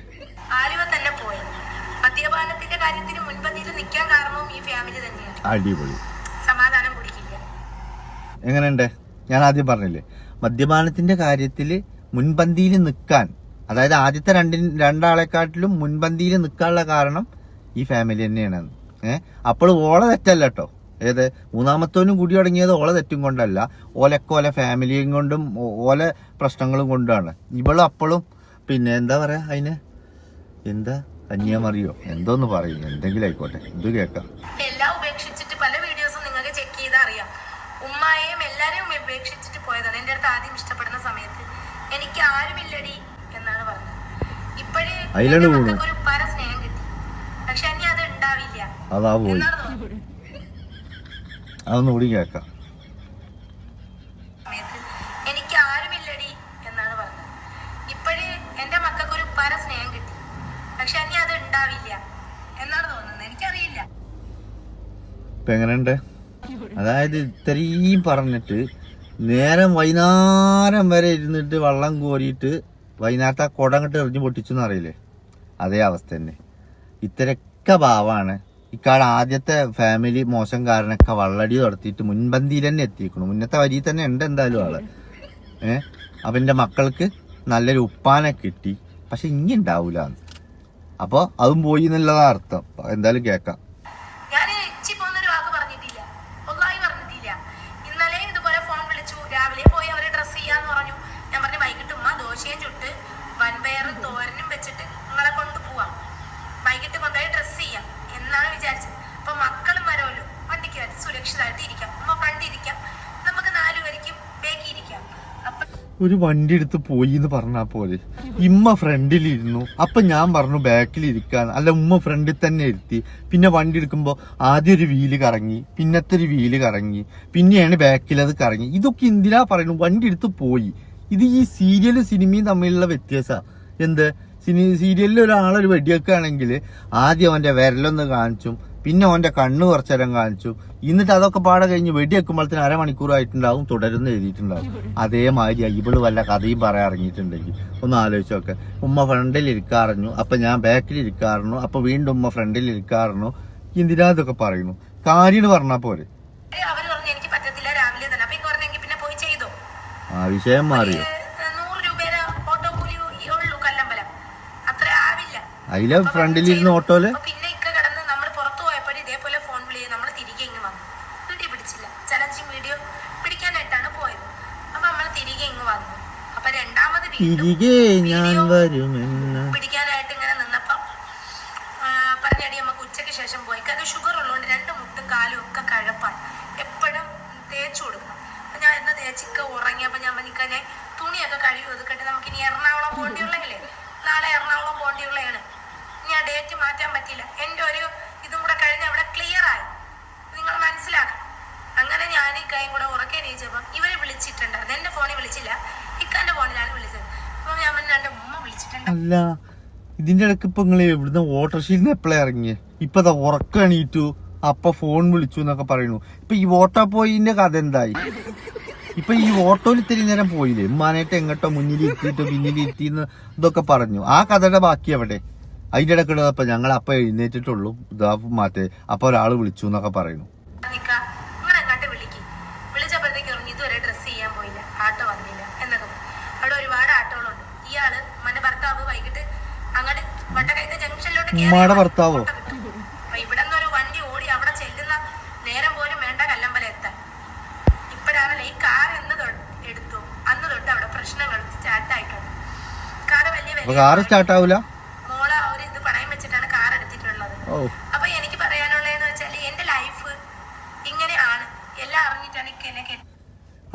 S1: അടിപൊളി. എങ്ങനെയുണ്ട്? ഞാൻ ആദ്യം പറഞ്ഞില്ലേ? മദ്യപാനത്തിന്റെ കാര്യത്തിൽ മുൻപന്തിയിൽ നിൽക്കാൻ അതായത് ആദ്യത്തെ രണ്ടി രണ്ടാളെക്കാട്ടിലും മുൻപന്തിയിൽ നിൽക്കാനുള്ള കാരണം ഈ ഫാമിലി തന്നെയാണ്. ഏഹ് അപ്പോൾ ഓള തെറ്റല്ല കേട്ടോ ഏത്? മൂന്നാമത്തോനും കൂടി തുടങ്ങിയത് ഓല തെറ്റും കൊണ്ടല്ല. ഓലൊക്കെ ഓലെ ഫാമിലിയും കൊണ്ടും ഓല പ്രശ്നങ്ങളും കൊണ്ടാണ്. ഇവളും അപ്പോഴും പിന്നെ എന്താ പറയാ അതിന്? എന്താ? കന്യാമറിയോ? എന്തോന്ന് പറയും. എന്തെങ്കിലും ആയിക്കോട്ടെ. ഇത് കേൾക്കാം
S2: എല്ലാം ഉപേക്ഷിച്ചിട്ട് പല വീഡിയോസും നിങ്ങൾക്ക് ചെക്ക് ചെയ്താൽ അറിയാം എല്ലാരെയും ഉപേക്ഷിച്ചിട്ട് പോയതാണ്. എന്റെ അടുത്ത് ആദ്യം ഇഷ്ടപ്പെടുന്ന സമയത്ത്. എനിക്ക് ആരുമില്ലടി എന്നാണ് പറഞ്ഞത്. ഇപ്പോഴേ ഒരു പര സ്നേഹം കിട്ടി. പക്ഷെ ഇനി അത് ഉണ്ടാവില്ല.
S1: അതാ പോയി.
S2: തോന്നുന്നത്
S1: അതൊന്നുകൂടി കേൾക്കാം.
S2: എനിക്ക് ആരുമില്ലടി എന്നാണ് പറഞ്ഞത്. ഇപ്പോഴേ എന്റെ മക്കൾക്ക് ഒരു പര സ്നേഹം കിട്ടി. പക്ഷെ അനി അത് ഉണ്ടാവില്ല എന്നാണ് തോന്നുന്നത്. എനിക്കറിയില്ല.
S1: എങ്ങനെയുണ്ട്? അതായത് ഇത്രയും പറഞ്ഞിട്ട് നേരം വൈകുന്നേരം വരെ ഇരുന്നിട്ട് വള്ളം കോരിയിട്ട് വൈകുന്നേരത്തെ ആ കുടം കിട്ട് എറിഞ്ഞ് പൊട്ടിച്ചെന്ന് അറിയില്ലേ അതേ അവസ്ഥ തന്നെ. ഇത്രയൊക്കെ ഭാവമാണ് ഇക്കാൾ ആദ്യത്തെ ഫാമിലി മോശം കാരണമൊക്കെ വള്ളടി നടത്തിയിട്ട് മുൻപന്തിയിൽ തന്നെ എത്തിക്കണം മുന്നത്തെ വരിയിൽ തന്നെ ഉണ്ട് എന്തായാലും ആൾ. ഏഹ് അവന്റെ മക്കൾക്ക് നല്ലൊരു ഉപ്പാനെ കിട്ടി. പക്ഷെ ഇനി ഉണ്ടാവൂല അപ്പോൾ അതും പോയി എന്നുള്ളതാണ് അർത്ഥം. എന്തായാലും കേക്കാം
S2: ഞാൻ ഇച്ചി പോകുന്നൊരു വാക്ക് പറഞ്ഞിട്ടില്ല ഒന്നായി പറഞ്ഞിട്ടില്ല ഇന്നലെ ഇതുപോലെ ഫോൺ വിളിച്ചു രാവിലെ പോയി അവർ ഡ്രസ് ചെയ്യാന്ന് പറഞ്ഞു ഞാൻ പറഞ്ഞു വൈകിട്ട് ഉമ്മ ദോശയും ചുട്ട് വൻപയറും തോരനും വെച്ചിട്ട് നിങ്ങളെ കൊണ്ട് പോവാം വൈകിട്ട് കൊണ്ടുപോയി ഡ്രസ് ചെയ്യാം എന്നാണ് വിചാരിച്ചത് അപ്പൊ മക്കളും വരുമല്ലോ വണ്ടിക്ക് വരും സുരക്ഷിതമായിട്ട് ഇരിക്കാം ഉമ്മ ഫ്രണ്ട് ഇരിക്കാം നമുക്ക് നാലു പേർക്കും ബേക്കി ഇരിക്കാം അപ്പൊ
S1: ഒരു വണ്ടി എടുത്ത് പോയി എന്ന് പറഞ്ഞാ പോലെ ഇമ്മ ഫ്രണ്ടിൽ ഇരുന്നു അപ്പൊ ഞാൻ പറഞ്ഞു ബാക്കിൽ ഇരിക്കാൻ അല്ല ഉമ്മ ഫ്രണ്ടിൽ തന്നെ ഇരുത്തി. പിന്നെ വണ്ടി എടുക്കുമ്പോ ആദ്യം ഒരു വീൽ കറങ്ങി പിന്നത്തെ ഒരു വീൽ കറങ്ങി പിന്നെയാണ് ബാക്കിൽ അത് കറങ്ങി. ഇതൊക്കെ എന്തിനാ പറയുന്നു വണ്ടി എടുത്ത് പോയി. ഇത് ഈ സീരിയലും സിനിമയും തമ്മിലുള്ള വ്യത്യാസ. എന്ത്? സിനി സീരിയലിൽ ഒരാളൊരു വെടിയൊക്കെ ആണെങ്കിൽ ആദ്യം അവന്റെ വിരലൊന്ന് കാണിച്ചും പിന്നെ ഓന്റെ കണ്ണ് കുറച്ചേരം കാണിച്ചു. എന്നിട്ട് അതൊക്കെ പാടെ കഴിഞ്ഞ് വെടിവെക്കുമ്പോഴത്തേന് അരമണിക്കൂറായിട്ടുണ്ടാവും തുടരുന്ന് എഴുതിയിട്ടുണ്ടാവും. അതേമാതിരി ഇവൾ വല്ല കഥയും പറയാൻ ഇറങ്ങിയിട്ടുണ്ടെങ്കിൽ ഒന്ന് ആലോചിച്ച് നോക്കെ. ഉമ്മ ഫ്രണ്ടിൽ ഇരിക്കാറഞ്ഞു അപ്പൊ ഞാൻ ബാക്കിൽ ഇരിക്കാറുന്നു അപ്പൊ വീണ്ടും ഉമ്മ ഫ്രണ്ടിൽ ഇരിക്കാറുന്നു എന്തിനാ ഇതൊക്കെ പറയുന്നു? കാര്യം പറഞ്ഞാ പോരെ. ആ വിഷയം മാറിയോ അതിലെ ഫ്രണ്ടിലിരുന്ന് ഓട്ടോയിൽ
S2: അപ്പൊ പിന്നെ ഇക്ക കിടന്ന് നമ്മൾ പുറത്തു പോയപ്പോൾ ഇതേപോലെ ഫോൺ വിളി നമ്മൾ തിരികെ ഇങ്ങ് വന്നു വീട്ടിൽ പിടിച്ചില്ല ചലഞ്ചിങ് വീഡിയോ പിടിക്കാനായിട്ടാണ് പോയത് അപ്പൊ നമ്മൾ തിരികെ ഇങ്ങ് വന്നു അപ്പൊ രണ്ടാമത് വീണ്ടും
S1: തിരികെ ഞാൻ വരുമെന്ന്.
S2: പിടിക്കാനായിട്ട് ഇങ്ങനെ നിന്നപ്പം ആ, പറഞ്ഞടി നമുക്ക് ഉച്ചയ്ക്ക് ശേഷം പോയി. കാരണം ഷുഗർ ഉള്ളതുകൊണ്ട് രണ്ട് മുട്ടും കാലും ഒക്കെ കഴപ്പാണ്. എപ്പോഴും തേച്ചു കൊടുക്കണം. അപ്പൊ ഞാൻ ഇന്ന് തേച്ചിക്ക ഉറങ്ങിയപ്പോ ഞാൻ പനിക്കനെ തുണിയൊക്കെ കഴുകി ഒതുക്കട്ടെ. നമുക്ക് ഇനി എറണാകുളം പോകേണ്ടിയുള്ളെങ്കിലേ നാളെ എറണാകുളം പോകേണ്ടിയുള്ളതാണ്. ഇനി ആ ഡേറ്റ് മാറ്റാൻ പറ്റില്ല എന്റെ ഒരു ഇതും കൂടെ കഴിഞ്ഞ് അവിടെ ക്ലിയർ ആയി നിങ്ങൾ മനസ്സിലാക്കണം അങ്ങനെ ഞാൻ ഈ കൈയും കൂടെ ഉറക്കെ നീച്ചപ്പം ഇവരെ വിളിച്ചിട്ടുണ്ടായിരുന്നു എന്റെ ഫോണിൽ വിളിച്ചില്ല ഇക്കാന്റെ ഫോണിലാണ് വിളിച്ചത് അപ്പം ഞാൻ പറഞ്ഞു എന്റെ ഉമ്മ വിളിച്ചിട്ടുണ്ട്
S1: അല്ല ഇതിന്റെ ഇടയ്ക്ക് ഇപ്പൊ നിങ്ങൾ എവിടുന്ന് ഓട്ടോഷീൽ നിന്ന് എപ്പോഴേ ഇറങ്ങിയേ? ഇപ്പൊ അതാ ഉറക്കം എണീറ്റു. അപ്പൊ ഫോൺ വിളിച്ചു എന്നൊക്കെ പറയുന്നു. ഇപ്പൊ ഈ ഓട്ടോ പോയിന്റെ കഥ എന്തായി? ഇപ്പൊ ഈ ഓട്ടോയിൽ ഇത്തിരി നേരം പോയില്ലേ? ഉമ്മാനായിട്ട് എങ്ങോട്ടോ മുന്നിൽ ഇരുത്തിയിട്ടോ പിന്നിൽ ഇതൊക്കെ പറഞ്ഞു. ആ കഥയുടെ ബാക്കി എവിടെ? അതിന്റെ ഇടയ്ക്കിടെ അപ്പൊ ഞങ്ങൾ അപ്പൊ എഴുന്നേറ്റിട്ടുള്ളൂ. ഇതാ മാറ്റേ അപ്പൊ ഒരാൾ വിളിച്ചു എന്നൊക്കെ പറയുന്നു
S2: നിക്ക നിങ്ങൾ അങ്ങോട്ട് വിളിക്ക് വിളിച്ചപ്പോഴത്തേക്ക് പറഞ്ഞു ഇതുവരെ ഡ്രസ്സ് ചെയ്യാൻ പോയില്ല ആട്ടോ വന്നില്ല എന്നൊക്കെ പറഞ്ഞു അവിടെ ഒരുപാട് ആട്ടോകളുണ്ട് ഇയാൾ മന്റെ ഭർത്താവ് വൈകിട്ട് അങ്ങോട്ട് വട്ടക്കൈത്തെ
S1: ഉമ്മാടെ ഭർത്താവോ?
S2: അപ്പൊ ഇവിടെ ഒരു വണ്ടി ഓടി അവിടെ ചെല്ലുന്ന നേരം പോലും വേണ്ട കല്ലമ്പലം എത്താൻ ഇപ്പോഴാണല്ലോ ഈ കാർ എന്ന് എടുത്തു. അന്ന് തൊട്ട് അവിടെ പ്രശ്നങ്ങൾ സ്റ്റാർട്ട് ആയിട്ടുണ്ട്. കാറ് വലിയ വലിയ
S1: സ്റ്റാർട്ട് ആവൂല?
S2: മോൾ ഒരു ഇത് പണയം വെച്ചിട്ടാണ് കാർ എടുത്തിട്ടുള്ളത്. അപ്പൊ എനിക്ക് പറയാനുള്ളതെന്ന് വെച്ചാൽ എന്റെ ലൈഫ് ഇങ്ങനെയാണ്. എല്ലാം അറിഞ്ഞിട്ടാണ് എനിക്ക് എന്നെ കെട്ടി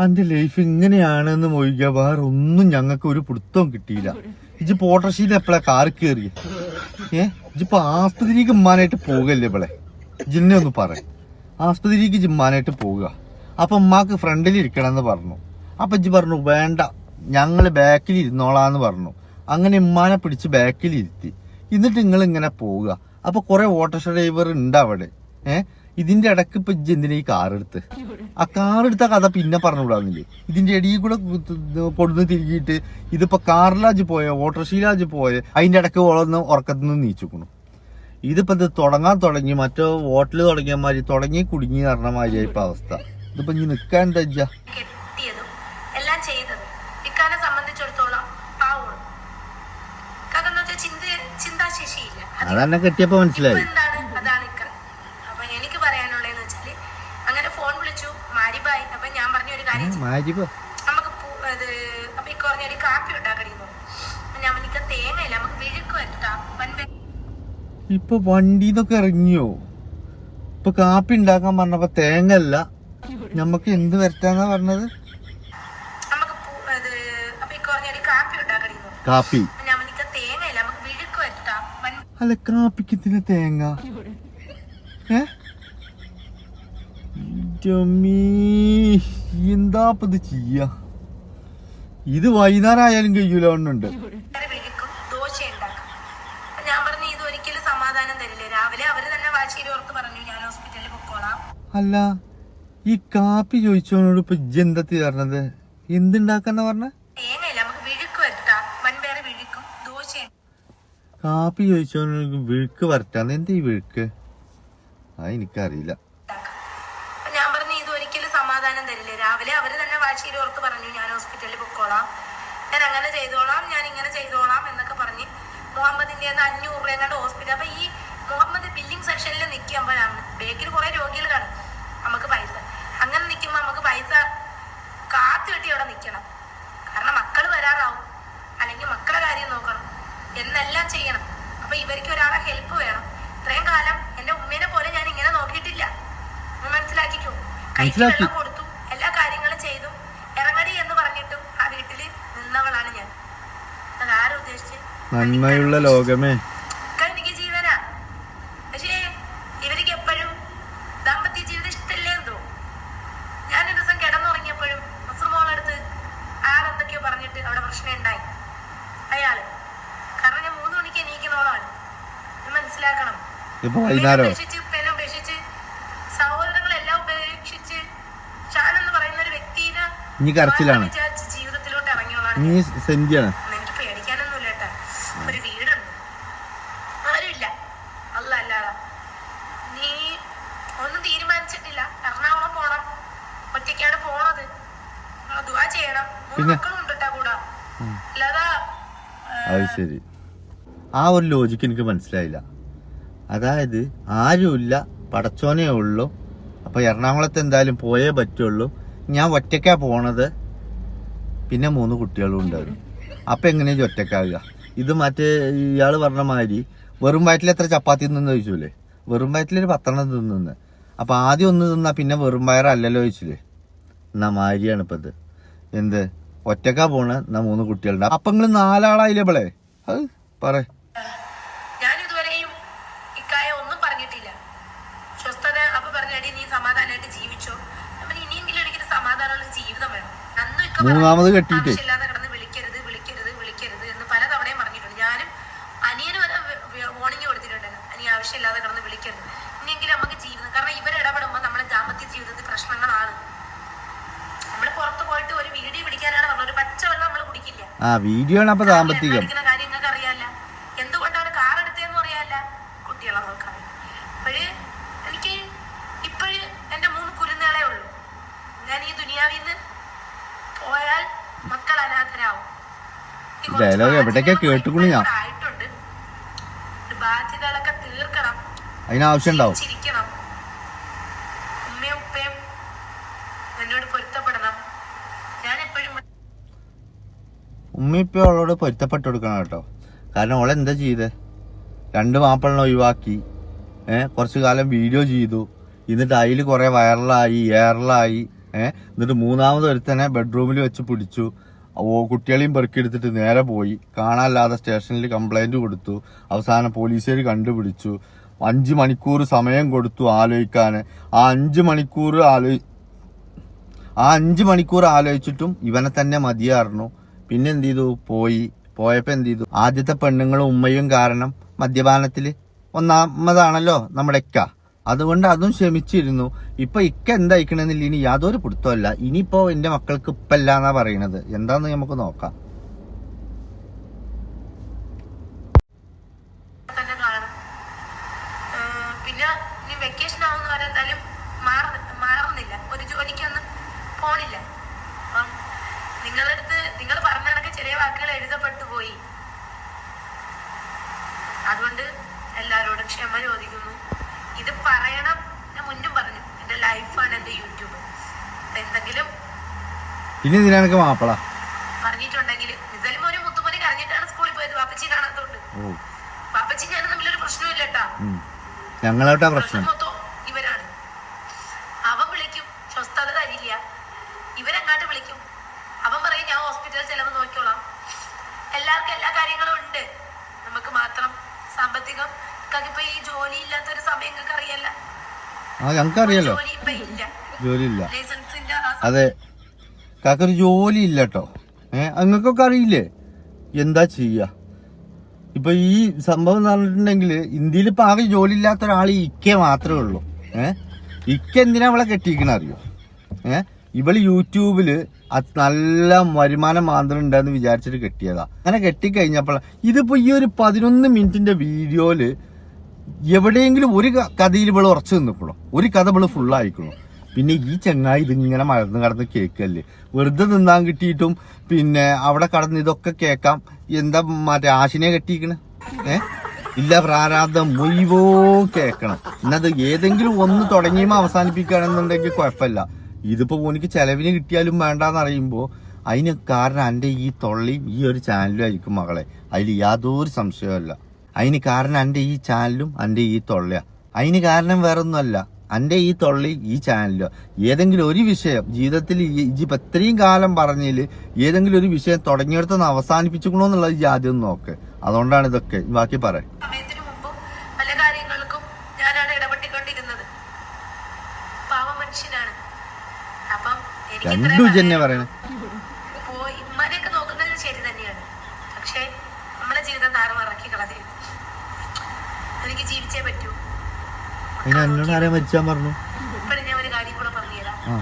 S1: അന്റെ ലൈഫ് ഇങ്ങനെയാണെന്ന് മൊഴിക്കുക വേറെ ഒന്നും ഞങ്ങൾക്ക് ഒരു പിടുത്തവും കിട്ടിയില്ല. ഇജ് പോട്ടർഷീൽ എപ്പോഴാ കാർ കയറി ഏ? ഇപ്പൊ ആസ്പത്രിക്ക് ഉമ്മാനായിട്ട് പോകല്ലേ ഇവിടെ ജിന്നെ ഒന്ന് പറ. ആസ്പത്രിക്ക് ജിമ്മാനായിട്ട് പോവുക. അപ്പൊ ഉമ്മാക്ക് ഫ്രണ്ടിൽ ഇരിക്കണം എന്ന് പറഞ്ഞു. അപ്പൊ ഇജ്ജ് പറഞ്ഞു വേണ്ട ഞങ്ങൾ ബാക്കിൽ ഇരുന്നോളാന്ന് പറഞ്ഞു. അങ്ങനെ ഉമ്മാനെ പിടിച്ച് ബാക്കിൽ ഇരുത്തി. എന്നിട്ട് നിങ്ങൾ ഇങ്ങനെ പോവുക. അപ്പൊ കുറെ ഓട്ടോറിക്ഷ ഡ്രൈവർ ഉണ്ട് അവിടെ. ഏഹ് ഇതിന്റെ ഇടയ്ക്ക് ഇപ്പൊ എന്തിനാ ഈ കാർ എടുത്ത്? ആ കാർ എടുത്ത കഥ പിന്നെ പറഞ്ഞുകൂടാന്നില്ലേ? ഇതിന്റെ ഇടയിൽ കൂടെ കൊടുന്ന് തിരികിയിട്ട് ഇതിപ്പോ കാറിലാജ് പോയ ഓട്ടോറിക്ഷയിലാജ് പോയ അതിന്റെ ഇടയ്ക്ക് ഓളൊന്ന് ഉറക്കത്തിൽ നിന്ന് നീച്ചുക്കണു. ഇതിപ്പോ ഇത് തുടങ്ങാൻ തുടങ്ങി മറ്റോ ഹോട്ടൽ തുടങ്ങിയ മാതിരി തുടങ്ങി കുടുങ്ങി നടന്ന മാതിരിയായി ഇപ്പൊ അവസ്ഥ. ഇതിപ്പോ ഇനി നിക്കാൻ എന്താ അതന്നെ
S2: കെട്ടിയതും എല്ലാം ചെയ്തത് ഇക്കാനെ സംബന്ധിച്ചിടത്തോളം പാവോളൂ കാക്കെന്ന് വെച്ചാൽ ചിന്ത ചിന്താശേഷിയില്ല അത്
S1: അതന്നെ കെട്ടിയപ്പോ
S2: ഇപ്പൊ
S1: മനസ്സിലായി
S2: എന്താണ് അതാണ് ഇക്ക അപ്പൊ എനിക്ക് പറയാനുള്ളതെന്ന് വെച്ചാൽ അങ്ങനെ ഫോൺ വിളിച്ചു മാരിബായി അപ്പൊ ഞാൻ
S1: മാജിപ്പോ
S2: നമുക്ക് അപ്പൊ ഈ കാപ്പി ഞാൻ എനിക്ക് തേങ്ങയില്ല നമുക്ക് വിഴുക്ക്
S1: ഇപ്പൊ വണ്ടിന്നൊക്കെ ഇറങ്ങിയോ? ഇപ്പൊ കാപ്പി ഉണ്ടാക്കാൻ പറഞ്ഞപ്പോ തേങ്ങ അല്ല ഞമ്മക്ക് എന്ത് വരട്ടാന്നാ പറഞ്ഞത്?
S2: നമുക്ക് കാപ്പി നമുക്ക്
S1: അല്ല കാപ്പിക്ക് ഇതിന് തേങ്ങ? ഏ? ജമ്മീ, എന്താ അപ്പൊ ഇത് ചെയ്യ? ഇത് വൈകുന്നേരം ആയാലും കഴിയൂല ഒന്നുണ്ട്. അല്ല ഈ കാപ്പി ചോദിച്ചോനോട് ഇപ്പൊ ജന്തത്തി പറഞ്ഞത് എന്തുണ്ടാക്കാന്ന പറഞ്ഞ? കാപ്പി ചോദിച്ചോനോട് വിഴുക്ക് വരട്ടാന്ന് എന്താ ഈ വിഴുക്ക്? അത് എനിക്കറിയില്ല
S2: ഉണ്ടാക്കാം അപ്പൊ ഞാൻ പറഞ്ഞു ഇത് ഒരിക്കലും സമാധാനം തരില്ല രാവിലെ അവർ തന്നെ വാശിയിൽ ഓർത്ത് പറഞ്ഞു ഞാൻ ഹോസ്പിറ്റലിൽ പൊക്കോളാം ഞാൻ അങ്ങനെ ചെയ്തോളാം ഞാൻ ഇങ്ങനെ ചെയ്തോളാം എന്നൊക്കെ പറഞ്ഞ് മുഹമ്മദിന്റെ അഞ്ഞൂറ് രൂപ കണ്ട് ഹോസ്പിറ്റൽ അപ്പൊ ഈ മുഹമ്മദ് ബില്ലിംഗ് സെക്ഷനിൽ നിൽക്കുമ്പോഴാണ് ബേക്കിൽ കുറെ രോഗികൾ കാണും നമുക്ക് പൈസ. അങ്ങനെ നിൽക്കുമ്പോ നമുക്ക് പൈസ കാത്തു കെട്ടി അവിടെ നിൽക്കണം കാരണം മക്കൾ വരാറാവും. അല്ലെങ്കിൽ മക്കളെ കാര്യം നോക്കണം. എന്നെല്ലാം ചെയ്യണം. അപ്പൊ ഇവർക്ക് ഒരാളെ ഹെൽപ്പ് വേണം. ഇത്രയും കാലം എന്റെ ഉമ്മേനെ പോലെ ഞാൻ ഇങ്ങനെ നോക്കിയിട്ടില്ല. മനസ്സിലാക്കിക്കോ? കൈക്ക്
S1: മനസ്സിലാക്കി.
S2: വെള്ളം കൊടുത്തു എല്ലാ കാര്യങ്ങളും ചെയ്തു. ഇറങ്ങടി എന്ന് പറഞ്ഞിട്ടും ആ വീട്ടിൽ നിന്നവളാണ് ഞാൻ. ഉദ്ദേശിച്ച്?
S1: നന്മയുള്ള ലോകമേ.
S2: ഒക്കെ എനിക്ക് ജീവനാ. പക്ഷേ ഇവർക്ക് എപ്പോഴും ദാമ്പത്യ ജീവിതം ഇഷ്ടല്ലേ എന്തോ? ഞാൻ ഒരു ദിവസം കിടന്നുറങ്ങിയപ്പോഴും മുസ്ലിമോളടുത്ത് ആളെന്തൊക്കെയോ പറഞ്ഞിട്ട് അവിടെ പ്രശ്നം ഉണ്ടായി അയാൾ കാരണം ഞാൻ മൂന്ന് മണിക്ക് എണീക്കുന്നോളാണ് ഇത് മനസ്സിലാക്കണം. ഉപേക്ഷിച്ച് ഉപേക്ഷിച്ച് സഹോദരങ്ങളെല്ലാം ഉപേക്ഷിച്ച് ഷാൻ എന്ന് പറയുന്ന ഒരു വ്യക്തിനെ
S1: ഇനി കരച്ചിലാണ്. നീ സെന്റിയാണ്
S2: എനിക്ക് പേടിക്കാനൊന്നുമില്ല ഒരു വീടുണ്ട്. ആരുമില്ല. അല്ല അല്ലാതെ നീ ഒന്നും തീരുമാനിച്ചിട്ടില്ല. എറണാകുളം പോണം. ഒറ്റയ്ക്കാണ് പോണത്. ചെയ്യണം. മൂന്ന് അല്ലാതെ
S1: അത് ശരി. ആ ഒരു ലോജിക്ക് എനിക്ക് മനസ്സിലായില്ല. അതായത് ആരുമില്ല. പടച്ചോനേ ഉള്ളൂ. അപ്പൊ എറണാകുളത്ത് എന്തായാലും പോയേ പറ്റുള്ളൂ. ഞാൻ ഒറ്റയ്ക്കാ പോണത്. പിന്നെ മൂന്ന് കുട്ടികളും ഉണ്ടാവും അപ്പൊ എങ്ങനെയാ ഒറ്റക്കാകുക ഇത് മറ്റേ ഇയാൾ പറഞ്ഞ മാതിരി വെറും വയറ്റിൽ എത്ര ചപ്പാത്തി നിന്ന് ചോദിച്ചൂലേ? വെറും വയറ്റിൽ ഒരു പത്തെണ്ണം തിന്നുന്ന് അപ്പൊ ആദ്യം ഒന്ന് തിന്നാ പിന്നെ വെറും വയറല്ലല്ലോ ചോദിച്ചില്ലേ? എന്നാ മാരിയാണ് ഇപ്പം ഇത്. എന്ത്? ഒറ്റക്കാ പോണ? എന്നാ മൂന്ന് കുട്ടികളുണ്ട്. അപ്പൊ നിങ്ങൾ നാലാളായില്ലേ ഇവളെ? അത് പറ
S2: ഞാൻ ഇതുവരെയും ഇക്കായ ഒന്നും പറഞ്ഞിട്ടില്ല സ്വസ്ഥത അപ്പൊ പറഞ്ഞടി നീ സമാധാനമായിട്ട് ജീവിച്ചോ അപ്പൊ ഇനിയെങ്കിലും എനിക്കൊരു സമാധാനമുള്ള ജീവിതം വേണം അന്നും ഇക്ക പറഞ്ഞു,
S1: മൂന്നാമത് കെട്ടിയിട്ടേ.
S2: ആവശ്യമില്ലാതെ കിടന്ന് വിളിക്കരുത് വിളിക്കരുത് വിളിക്കരുത് എന്ന് പറഞ്ഞിട്ടുണ്ട്. ഞാനും അനിയന് വരെ വാർണിംഗ് കൊടുത്തിട്ടുണ്ട് അനി ആവശ്യമില്ലാതെ കിടന്ന് വിളിക്കരുത്. ഇനിയെങ്കിലും നമുക്ക് ജീവിതം കാരണം ഇവർ ഇടപെടുമ്പോൾ നമ്മുടെ ദാമ്പത്യ ജീവിതത്തിൽ പ്രശ്നങ്ങളാണ്. നമ്മൾ പുറത്ത് പോയിട്ട് ഒരു വീഡിയോ പിടിക്കാനാണ് ഒരു പച്ചവെള്ളം നമ്മൾ കുടിക്കില്ല.
S1: ആ വീഡിയോ ആണ് അപ്പൊ സാമ്പത്തികം
S2: പഠിക്കുന്ന അറിയാല്ല. എന്തുകൊണ്ടാണ് കാർ എടുത്തതെന്ന് അറിയാല്ല. കുട്ടികളെ നോക്കാൻ. അപ്പോഴ് എനിക്ക് ഇപ്പോഴ് മൂന്ന് കുരുന്നുകളേ ഉള്ളൂ. ഞാൻ ഈ ദുനിയാവിൽ നിന്ന് പോയാൽ മക്കൾ അനാഥരാവും
S1: ഡയലോഗ് എവിടേക്കാ
S2: ബാധ്യതകളൊക്കെ
S1: ഞാൻ.
S2: ആയിട്ടുണ്ട് ബാധ്യതകളൊക്കെ തീർക്കണം.
S1: അതിനാവശ്യമുണ്ടാവും.
S2: ചിരിക്കണം ഉമ്മയും ഉപ്പയും എന്നോട് പൊരുത്തപ്പെടണം. ഞാൻ എപ്പോഴും
S1: ഉമ്മ ഇപ്പൊ അവളോട് പൊരുത്തപ്പെട്ടു കൊടുക്കണം കേട്ടോ. കാരണം അവളെ എന്താ ചെയ്തേ? രണ്ട് മാപ്പിളിനെ ഒഴിവാക്കി. ഏഹ് കുറച്ചു കാലം വീഡിയോ ചെയ്തു. എന്നിട്ട് അതിൽ കുറെ വൈറലായി എയറിലായി ഏഹ് എന്നിട്ട് മൂന്നാമത് ഒരുത്തനെ ബെഡ്റൂമിൽ വെച്ച് പിടിച്ചു. ഓ കുട്ടികളെയും പെറുക്കിയെടുത്തിട്ട് നേരെ പോയി. കാണാനില്ലാതെ സ്റ്റേഷനിൽ കംപ്ലൈന്റ് കൊടുത്തു. അവസാനം പോലീസുകാർ കണ്ടുപിടിച്ചു. അഞ്ച് മണിക്കൂർ സമയം കൊടുത്തു ആലോചിക്കാൻ ആ അഞ്ച് മണിക്കൂർ ആലോ ആ അഞ്ച് മണിക്കൂർ ആലോചിച്ചിട്ടും ഇവനെ തന്നെ മതിയായിരുന്നു. പിന്നെ എന്ത് ചെയ്തു? പോയി. പോയപ്പോ എന്ത് ചെയ്തു? ആദ്യത്തെ പെണ്ണുങ്ങളും ഉമ്മയും കാരണം മദ്യപാനത്തിൽ ഒന്നാമതാണല്ലോ നമ്മുടെ ഇക്ക. അതുകൊണ്ട് അതും ക്ഷമിച്ചിരുന്നു. ഇപ്പൊ ഇക്ക എന്തായിക്കണെന്നില്ല. ഇനി യാതൊരു പിടുത്തമല്ല ഇനിയിപ്പോ എന്റെ മക്കൾക്ക് ഇപ്പല്ല എന്നാ പറയണത്. എന്താന്ന് നമുക്ക് നോക്കാം
S2: തന്നെ കാണണം ഏഹ് പിന്നെ ഇനി വെക്കേഷൻ ആവുന്ന വരെ എന്തായാലും മാറ- മാറുന്നില്ല ഒരു ജോലിക്കൊന്നും പോണില്ല അപ്പം നിങ്ങളടുത്ത് നിങ്ങൾ പറഞ്ഞ കണക്ക് ചെറിയ വാക്കുകൾ എഴുതപ്പെട്ടു പോയി അതുകൊണ്ട് എല്ലാവരോടും ക്ഷമ ചോദിക്കുന്നു ഇത് പറയണം ഞാൻ മുന്നും പറഞ്ഞു എന്റെ ലൈഫാണ് എന്റെ യൂട്യൂബ് അപ്പൊ എന്തെങ്കിലും
S1: ഇനി ഇതിനൊക്കെ മാപ്പിള?
S2: പറഞ്ഞിട്ടുണ്ടെങ്കിൽ ഒരു മുത്തുമണി കരഞ്ഞിട്ടാണ് സ്കൂളിൽ പോയത്. കാണാത്തോണ്ട്. ഞാൻ തമ്മിലൊരു
S1: പ്രശ്നമില്ലട്ടാ ഞങ്ങളോട്ടാ പ്രശ്നം
S2: മൊത്തം ഇവരാണ്. അവൻ വിളിക്കും. സ്വസ്ഥത തരില്ല. ഇവരങ്ങാട്ട് വിളിക്കും? അവൻ പറയും ഞാൻ ഹോസ്പിറ്റൽ ചെലവ് നോക്കിക്കോളാം. എല്ലാവർക്കും എല്ലാ കാര്യങ്ങളും ഉണ്ട്. നമുക്ക് മാത്രം സാമ്പത്തികം. ഇപ്പൊ ഈ ജോലി ഇല്ലാത്തൊരു സമയം അറിയല്ല
S1: ഞങ്ങൾക്കറിയാലോ.
S2: ജോലി ഇല്ല.
S1: അതെ. കാക്കൊരു ജോലി ഇല്ല കേട്ടോ ഏ അങ്ങക്കൊക്കെ അറിയില്ലേ? എന്താ ചെയ്യ? ഇപ്പൊ ഈ സംഭവം എന്ന് പറഞ്ഞിട്ടുണ്ടെങ്കിൽ ഇന്ത്യയിൽ ഇപ്പൊ ആകെ ജോലി ഇല്ലാത്ത ഒരാൾ ഇക്കേ മാത്രമേ ഉള്ളൂ. ഏ ഇക്ക എന്തിനാ അവളെ കെട്ടിയിരിക്കണ അറിയോ? ഏ ഇവൾ യൂട്യൂബിൽ അത് നല്ല വരുമാനം മാത്രം ഉണ്ടെന്ന് വിചാരിച്ചിട്ട് കെട്ടിയതാ. അങ്ങനെ കെട്ടിക്കഴിഞ്ഞപ്പോൾ ഇതിപ്പോ ഈ ഒരു പതിനൊന്ന് മിനിറ്റിന്റെ വീഡിയോയിൽ എവിടെയെങ്കിലും ഒരു കഥയിൽ ഇവൾ ഉറച്ചു നിന്നിക്കണോ ഒരു കഥ ഇവൾ ഫുള്ളായിക്കണോ പിന്നെ ഈ ചങ്ങായി ഇതിങ്ങനെ മലർന്ന് കടന്ന് കേൾക്കല്ലേ? വെറുതെ നിന്നാൻ കിട്ടിയിട്ടും പിന്നെ അവിടെ കടന്ന് ഇതൊക്കെ കേൾക്കാം. എന്താ മറ്റേ ആശിനെ കെട്ടിയിരിക്കണ? ഏ? ഇല്ല പ്രാരാബ്ദം മൊയ്വോ കേൾക്കണം. എന്നത് ഏതെങ്കിലും ഒന്ന് തുടങ്ങിയും അവസാനിപ്പിക്കുകയാണെന്നുണ്ടെങ്കിൽ കുഴപ്പമില്ല. ഇതിപ്പോ എനിക്ക് ചെലവിന് കിട്ടിയാലും വേണ്ടാന്ന് അറിയുമ്പോ അതിന് കാരണം എന്റെ ഈ തൊള്ളിയും ഈ ഒരു ചാനലും ആയിരിക്കും മകളെ. അതിൽ യാതൊരു സംശയമല്ല അതിന് കാരണം എന്റെ ഈ ചാനലും എന്റെ ഈ തൊള്ളയാണ് അതിന് കാരണം വേറൊന്നുമല്ല. എന്റെ ഈ തൊള്ളി ഈ ചാനലിലോ ഏതെങ്കിലും ഒരു വിഷയം ജീവിതത്തിൽ ഇപ്പം ഇത്രയും കാലം പറഞ്ഞതിൽ ഏതെങ്കിലും ഒരു വിഷയം തുടങ്ങിയെടുത്തൊന്ന് അവസാനിപ്പിച്ചുക്കണോ എന്നുള്ളത് ഇജ്ജ് ആദ്യം നോക്ക്. അതുകൊണ്ടാണ് ഇതൊക്കെ. ബാക്കി പറയാം.
S2: രണ്ടു ജന്യ പല കാര്യങ്ങൾക്കും ഞാനാണ് ഇടപെട്ടിക്കൊണ്ടിരുന്നത് പാവ മനുഷ്യനാണ് അപ്പം എനിക്ക് ഇത്രയും
S1: രണ്ടും ഇജ്ജ് തന്നെ
S2: പറയാനുള്ളൂ.
S1: പറയണേ
S2: പോയി ഉമ്മാനെയൊക്കെ നോക്കുന്നത് ശരി തന്നെയാണ് പക്ഷേ നമ്മുടെ ജീവിതം താറുമാറാക്കി കളയരുത് എനിക്ക് ജീവിച്ചേ പറ്റൂ
S1: അതിന് എന്നോട് ആരെയും മരിച്ചാൻ പറഞ്ഞു. ആ.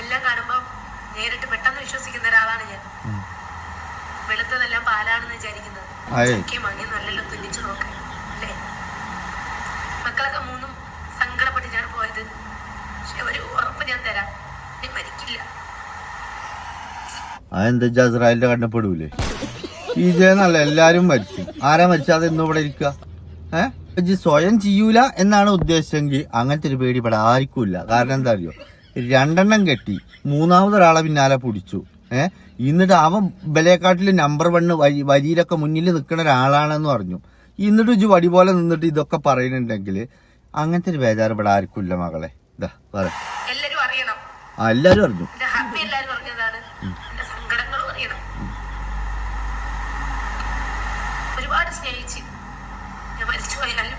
S2: എല്ലാം കാണുമ്പോൾ നേരിട്ട് പെട്ടെന്ന് വിശ്വസിക്കുന്ന ഒരാളാണ് ഞാൻ. വെളുത്തതെല്ലാം പാലാണെന്ന് വിചാരിക്കുന്നത്.
S1: അയേ.
S2: ചക്കയും മാങ്ങയും നല്ലല്ലോ തുന്നിച്ചു നോക്കാൻ അല്ലേ? മക്കളൊക്കെ മൂന്നും സങ്കടപ്പെട്ടിട്ടാണ് പോയത്. പക്ഷെ ഒരു ഉറപ്പ് ഞാൻ തരാം. നീ മരിക്കില്ല.
S1: അതെന്താ ജസ്രായേലിന്റെ കണ്ണപ്പെടൂലേ ഇതേന്നല്ല എല്ലാരും മരിച്ചു. ആരാ മരിച്ചാതെ? ഇന്നും ഇവിടെ ഇരിക്കുക ഏഹ് സ്വയം ചെയ്യൂല എന്നാണ് ഉദ്ദേശിച്ചെങ്കിൽ അങ്ങനത്തെ ഒരു പേടി ഇവിടെ ആർക്കും ഇല്ല കാരണം എന്താ അറിയോ? രണ്ടെണ്ണം കെട്ടി മൂന്നാമതൊരാളെ പിന്നാലെ പിടിച്ചു. ഏഹ് എന്നിട്ട് അവൻ ബലേക്കാട്ടിൽ നമ്പർ വണ്ണ് വരി വരിയിലൊക്കെ മുന്നിൽ നിൽക്കുന്ന ഒരാളാണെന്ന് പറഞ്ഞു. എന്നിട്ട് ഇജ്ജ് വടി പോലെ നിന്നിട്ട് ഇതൊക്കെ പറയുന്നുണ്ടെങ്കിൽ അങ്ങനത്തെ ഒരു ബേജാറ് ഇവിടെ ആർക്കും ഇല്ല മകളെ. ഇതാ പറ.
S2: എല്ലാരും അറിയണം.
S1: എല്ലാരും അറിഞ്ഞു
S2: എന്റെ ഹാപ്പി എല്ലാരും അറിഞ്ഞതാണ് എന്റെ സങ്കടങ്ങളും അറിയണം സ്നേഹിച്ച് ഞാൻ മരിച്ചു പോയാലും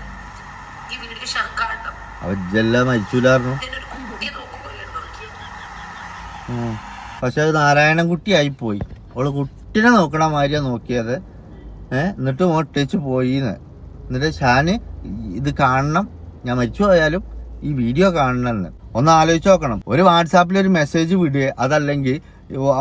S2: ഈ വീഡിയോ ഷർക്കാട്ടോ
S1: അവജെല്ലാം മരിച്ചൂലായിരുന്നു
S2: എന്റെ ഒരു കുട്ടിയെ നോക്കുമ്പോൾ നോക്കി
S1: മരിച്ചില്ലായിരുന്നു പക്ഷെ അത് നാരായണൻ കുട്ടിയായി പോയി അവൾ കുട്ടിനെ നോക്കണ മാതിരിയാ നോക്കിയത്. ഏഹ് എന്നിട്ട് ഒട്ടിച്ച് പോയിന്ന്. എന്നിട്ട് ഷാന് ഇത് കാണണം. ഞാൻ മരിച്ചു പോയാലും ഈ വീഡിയോ കാണണം എന്ന് ഒന്ന് ആലോചിച്ച് നോക്കണം. ഒരു വാട്സാപ്പിൽ ഒരു മെസ്സേജ് വിടുക. അതല്ലെങ്കിൽ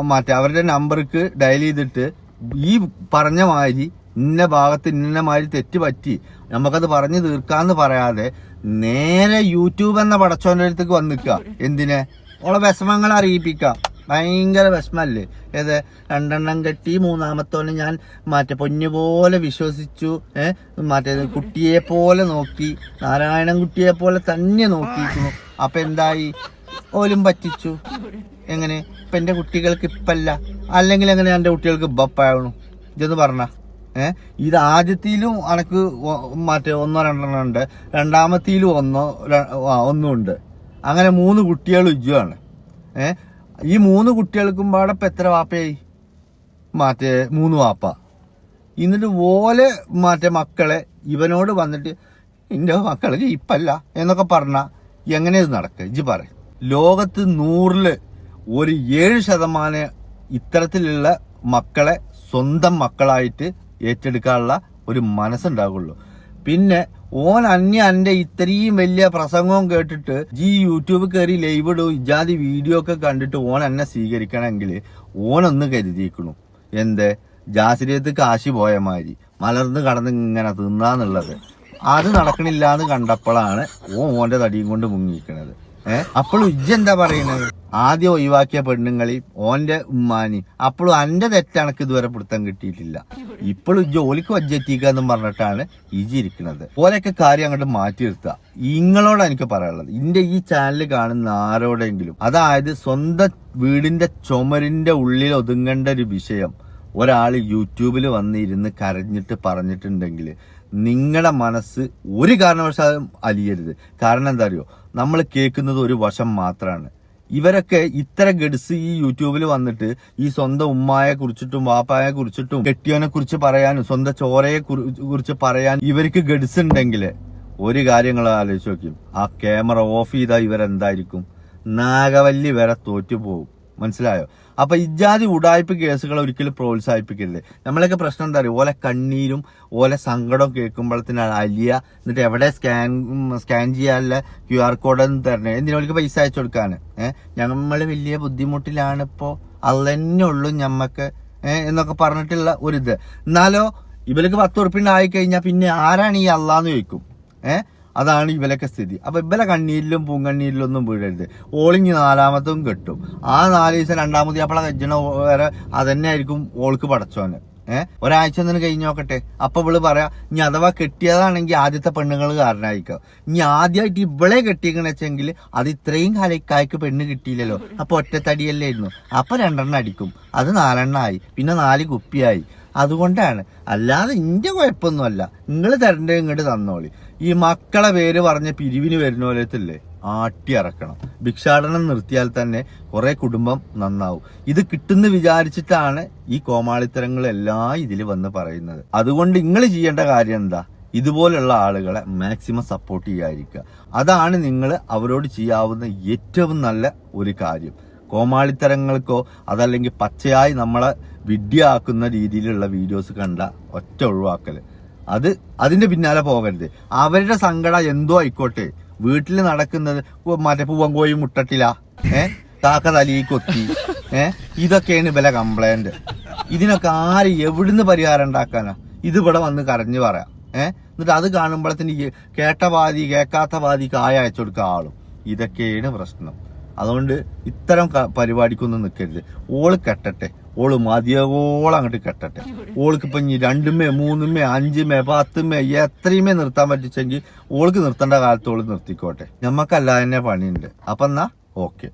S1: മറ്റേ അവരുടെ നമ്പർക്ക് ഡയൽ ചെയ്തിട്ട് ഈ പറഞ്ഞ മാതിരി ഇന്ന ഭാഗത്ത് ഇന്ന മാതിരി തെറ്റ് പറ്റി. നമുക്കത് പറഞ്ഞു തീർക്കാന്ന് പറയാതെ നേരെ യൂട്യൂബ് എന്ന പടച്ചോന്റെ അടുത്തേക്ക് വന്നിക്കുക. എന്തിനെ? ഓളെ വിഷമങ്ങൾ അറിയിപ്പിക്കാം ഭയങ്കര വിഷമല്ലേ ഏത്? രണ്ടെണ്ണം കെട്ടി മൂന്നാമത്തോനെ ഞാൻ മറ്റേ പൊന്നു പോലെ വിശ്വസിച്ചു ഏഹ് മറ്റേ കുട്ടിയെ പോലെ നോക്കി നാരായണൻ കുട്ടിയെ പോലെ തന്നെ നോക്കിയിരുന്നു. അപ്പൊ എന്തായി? ഓലും പറ്റിച്ചു. എങ്ങനെ? ഇപ്പൊ എന്റെ കുട്ടികൾക്ക് ഇപ്പല്ല. അല്ലെങ്കിൽ എങ്ങനെ എന്റെ കുട്ടികൾക്ക് ബപ്പാവണു ഇതൊന്ന് പറഞ്ഞ? ഏഹ് ഇത് ആദ്യത്തിലും അനക്ക് ഒ- മറ്റേ ഒന്നോ രണ്ടെണ്ണം ഉണ്ട്. രണ്ടാമത്തിലും ഒന്നോ ഒന്നുണ്ട് അങ്ങനെ മൂന്ന് കുട്ടികൾ ഉജ്ജുവാണ് ഏഹ് ഈ മൂന്ന് കുട്ടികൾക്കും പാടെ ഇപ്പൊ എത്ര വാപ്പയായി? മറ്റേ മൂന്ന് വാപ്പ. എന്നിട്ട് ഓലെ മറ്റേ മക്കളെ ഇവനോട് വന്നിട്ട് എന്റെ മക്കൾക്ക് ഇപ്പല്ല എന്നൊക്കെ പറഞ്ഞ എങ്ങനെ ഇത് നടക്കുക ഇജ്ജ് പറ. ലോകത്ത് നൂറിൽ ഒരു ഏഴ് ശതമാനം ഇത്തരത്തിലുള്ള മക്കളെ സ്വന്തം മക്കളായിട്ട് ഏറ്റെടുക്കാനുള്ള ഒരു മനസ്സുണ്ടാകുള്ളൂ പിന്നെ ഓൻ അന്യ അന്റെ ഇത്രയും വലിയ പ്രസംഗവും കേട്ടിട്ട് ജീ യൂട്യൂബ് കയറി ലൈവ് ഇടും ഇജാതി വീഡിയോ ഒക്കെ കണ്ടിട്ട് ഓൻ എന്നെ സ്വീകരിക്കണമെങ്കിൽ ഓനൊന്ന് കരുതിയിരിക്കണു എന്ത്? ജാസിരിയത്ത് കാശി പോയ മാതിരി. മലർന്ന് കടന്ന് ഇങ്ങനെ തിന്നാന്നുള്ളത്. അത് നടക്കണില്ല എന്ന് കണ്ടപ്പോഴാണ് ഓൻ ഓന്റെ തടിയും കൊണ്ട് മുങ്ങിയിരിക്കണത് ഏഹ് അപ്പോഴും ഇജ്ജ് എന്താ പറയുന്നത്? ആദ്യം ഒഴിവാക്കിയ പെണ്ണുങ്ങളി ഓന്റെ ഉമ്മാനി അപ്പോഴും അന്റെ തെറ്റണക്ക് ഇതുവരെ പിടുത്തം കിട്ടിയിട്ടില്ല. ഇപ്പോഴും ജോലിക്ക് വജ്ജെത്തിക്കാന്നും പറഞ്ഞിട്ടാണ് ഇജി ഇരിക്കുന്നത്. ഓരൊക്കെ കാര്യം അങ്ങോട്ട് മാറ്റി നിർത്തുക. ഇങ്ങളോട് എനിക്ക് പറയാനുള്ളത്. ഇന്റെ ഈ ചാനൽ കാണുന്ന ആരോടെങ്കിലും അതായത് സ്വന്തം വീടിന്റെ ചുമരിന്റെ ഉള്ളിൽ ഒതുങ്ങേണ്ട ഒരു വിഷയം ഒരാൾ യൂട്യൂബിൽ വന്നിരുന്ന് കരഞ്ഞിട്ട് പറഞ്ഞിട്ടുണ്ടെങ്കിൽ നിങ്ങളുടെ മനസ്സ് ഒരു കാരണവശാലും അലിയരുത്. കാരണം എന്താ അറിയോ നമ്മൾ കേൾക്കുന്നത് ഒരു വശം മാത്രമാണ് ഇവരൊക്കെ ഇത്ര ഗഡ്സ് ഈ യൂട്യൂബിൽ വന്നിട്ട് ഈ സ്വന്തം ഉമ്മായെ കുറിച്ചിട്ടും വാപ്പായെ കുറിച്ചിട്ടും കെട്ടിയോനെ കുറിച്ച് പറയാനും സ്വന്തം ചോരയെ കുറിച്ച് പറയാൻ ഇവർക്ക് ഗഡ്സ് ഉണ്ടെങ്കിൽ ഒരു കാര്യങ്ങൾ ആലോചിച്ച് നോക്കും ആ ക്യാമറ ഓഫ് ചെയ്താൽ ഇവരെന്തായിരിക്കും? നാഗവല്ലി വരെ തോറ്റുപോകും. മനസ്സിലായോ? അപ്പൊ ഇജാതി ഉടായ്പ കേസുകൾ ഒരിക്കലും പ്രോത്സാഹിപ്പിക്കരുത്. നമ്മളൊക്കെ പ്രശ്നം എന്താ പറയുക ഓലെ കണ്ണീരും ഓലെ സങ്കടം കേൾക്കുമ്പോഴത്തേനാണ് അലിയ എന്നിട്ട് എവിടെ സ്കാൻ സ്കാൻ ചെയ്യാനുള്ള ക്യു ആർ കോഡ് എന്ന് തരണേ. എന്തിനോൾക്ക് പൈസ അയച്ചു കൊടുക്കാന്? ഏഹ് ഞമ്മൾ വലിയ ബുദ്ധിമുട്ടിലാണ് അത് തന്നെ ഉള്ളു ഞമ്മക്ക്. എന്നൊക്കെ പറഞ്ഞിട്ടുള്ള ഒരിത്. എന്നാലോ ഇവർക്ക് പത്ത് ഉറുപ്പിണ്ടായി കഴിഞ്ഞാൽ പിന്നെ ആരാണ് ഈ അള്ളാന്ന് ചോദിക്കും? ഏഹ് അതാണ് ഇവലൊക്കെ സ്ഥിതി. അപ്പോൾ ഇവലെ കണ്ണീരിലും പൂങ്കണ്ണീരിലും ഒന്നും വീഴരുത്. ഓളിങ്ങി നാലാമത്തും കെട്ടും. ആ നാല് ദിവസം രണ്ടാമത് അപ്പോൾ കജ്ജണ വരെ അതന്നെ ആയിരിക്കും ഓൾക്ക് പടച്ചോന്. ഏഹ് ഒരാഴ്ച ഒന്നിന് കഴിഞ്ഞ് നോക്കട്ടെ. അപ്പൊ ഇവൾ പറയാ ഇനി അഥവാ കെട്ടിയതാണെങ്കിൽ ആദ്യത്തെ പെണ്ണുങ്ങൾ കാരണമായിരിക്കാം ഇനി ആദ്യമായിട്ട് ഇവളെ കെട്ടിക്കണെച്ചെങ്കിൽ അത് ഇത്രയും കാലക്കായ്ക്ക് പെണ്ണ് കിട്ടിയില്ലല്ലോ. അപ്പൊ ഒറ്റത്തടിയല്ലായിരുന്നു അപ്പൊ രണ്ടെണ്ണം അടിക്കും. അത് നാലെണ്ണം ആയി പിന്നെ നാല് കുപ്പിയായി. അതുകൊണ്ടാണ്. അല്ലാതെ ഇന്റെ കുഴപ്പമൊന്നുമല്ല. നിങ്ങൾ തരണ്ടേ ഇങ്ങോട്ട് തന്നോളി. ഈ മക്കളെ പേര് പറഞ്ഞ പിരിവിന് വരുന്ന പോലത്തില്ലേ ആട്ടി ഇറക്കണം ഭിക്ഷാടനം നിർത്തിയാൽ തന്നെ കുറെ കുടുംബം നന്നാവും. ഇത് കിട്ടുന്ന വിചാരിച്ചിട്ടാണ് ഈ കോമാളിത്തരങ്ങളെല്ലാം ഇതിൽ വന്ന് പറയുന്നത്. അതുകൊണ്ട് നിങ്ങൾ ചെയ്യേണ്ട കാര്യം എന്താ? ഇതുപോലുള്ള ആളുകളെ മാക്സിമം സപ്പോർട്ട് ചെയ്യാതിരിക്കുക. അതാണ് നിങ്ങൾ അവരോട് ചെയ്യാവുന്ന ഏറ്റവും നല്ല ഒരു കാര്യം. കോമാളിത്തരങ്ങൾക്കോ അതല്ലെങ്കിൽ പച്ചയായി നമ്മളെ വിഡ്ഢിയാക്കുന്ന രീതിയിലുള്ള വീഡിയോസ് കണ്ട ഒറ്റ ഒഴിവാക്കൽ അത് അതിന്റെ പിന്നാലെ പോകരുത്. അവരുടെ സങ്കടം എന്തോ ആയിക്കോട്ടെ. വീട്ടിൽ നടക്കുന്നത് മറ്റേ പൂവങ്കോയി മുട്ടട്ടില ഏ? കാക്ക തലി കൊത്തി ഏ? ഇതൊക്കെയാണ് ഇവലെ കംപ്ലൈന്റ് ഇതിനൊക്കെ ആര് എവിടുന്ന് പരിഹാരം ഉണ്ടാക്കാനാ? ഇത് ഇവിടെ വന്ന് കരഞ്ഞു പറയാം ഏ? എന്നിട്ട് അത് കാണുമ്പോഴത്തേന് ഈ കേട്ട പാതി കേൾക്കാത്ത പാതി കായ അയച്ചു കൊടുക്കുക ആളും. ഇതൊക്കെയാണ് പ്രശ്നം. അതുകൊണ്ട് ഇത്തരം പരിപാടിക്കൊന്നും നിൽക്കരുത്. ഓൾ കെട്ടട്ടെ. ഓൾ മതിയോളം അങ്ങോട്ട് കെട്ടട്ടെ. ഓൾക്ക് ഇപ്പൊ ഇനി രണ്ടുമേ മൂന്നുമേ അഞ്ചുമേ പത്തുമേ എത്രയുമേ നിർത്താൻ പറ്റിച്ചെങ്കിൽ ഓൾക്ക് നിർത്തേണ്ട കാലത്ത് ഓൾ നിർത്തിക്കോട്ടെ. ഞമ്മക്കല്ല തന്നെ പണിയുണ്ട്. അപ്പൊ എന്നാ ഓക്കെ.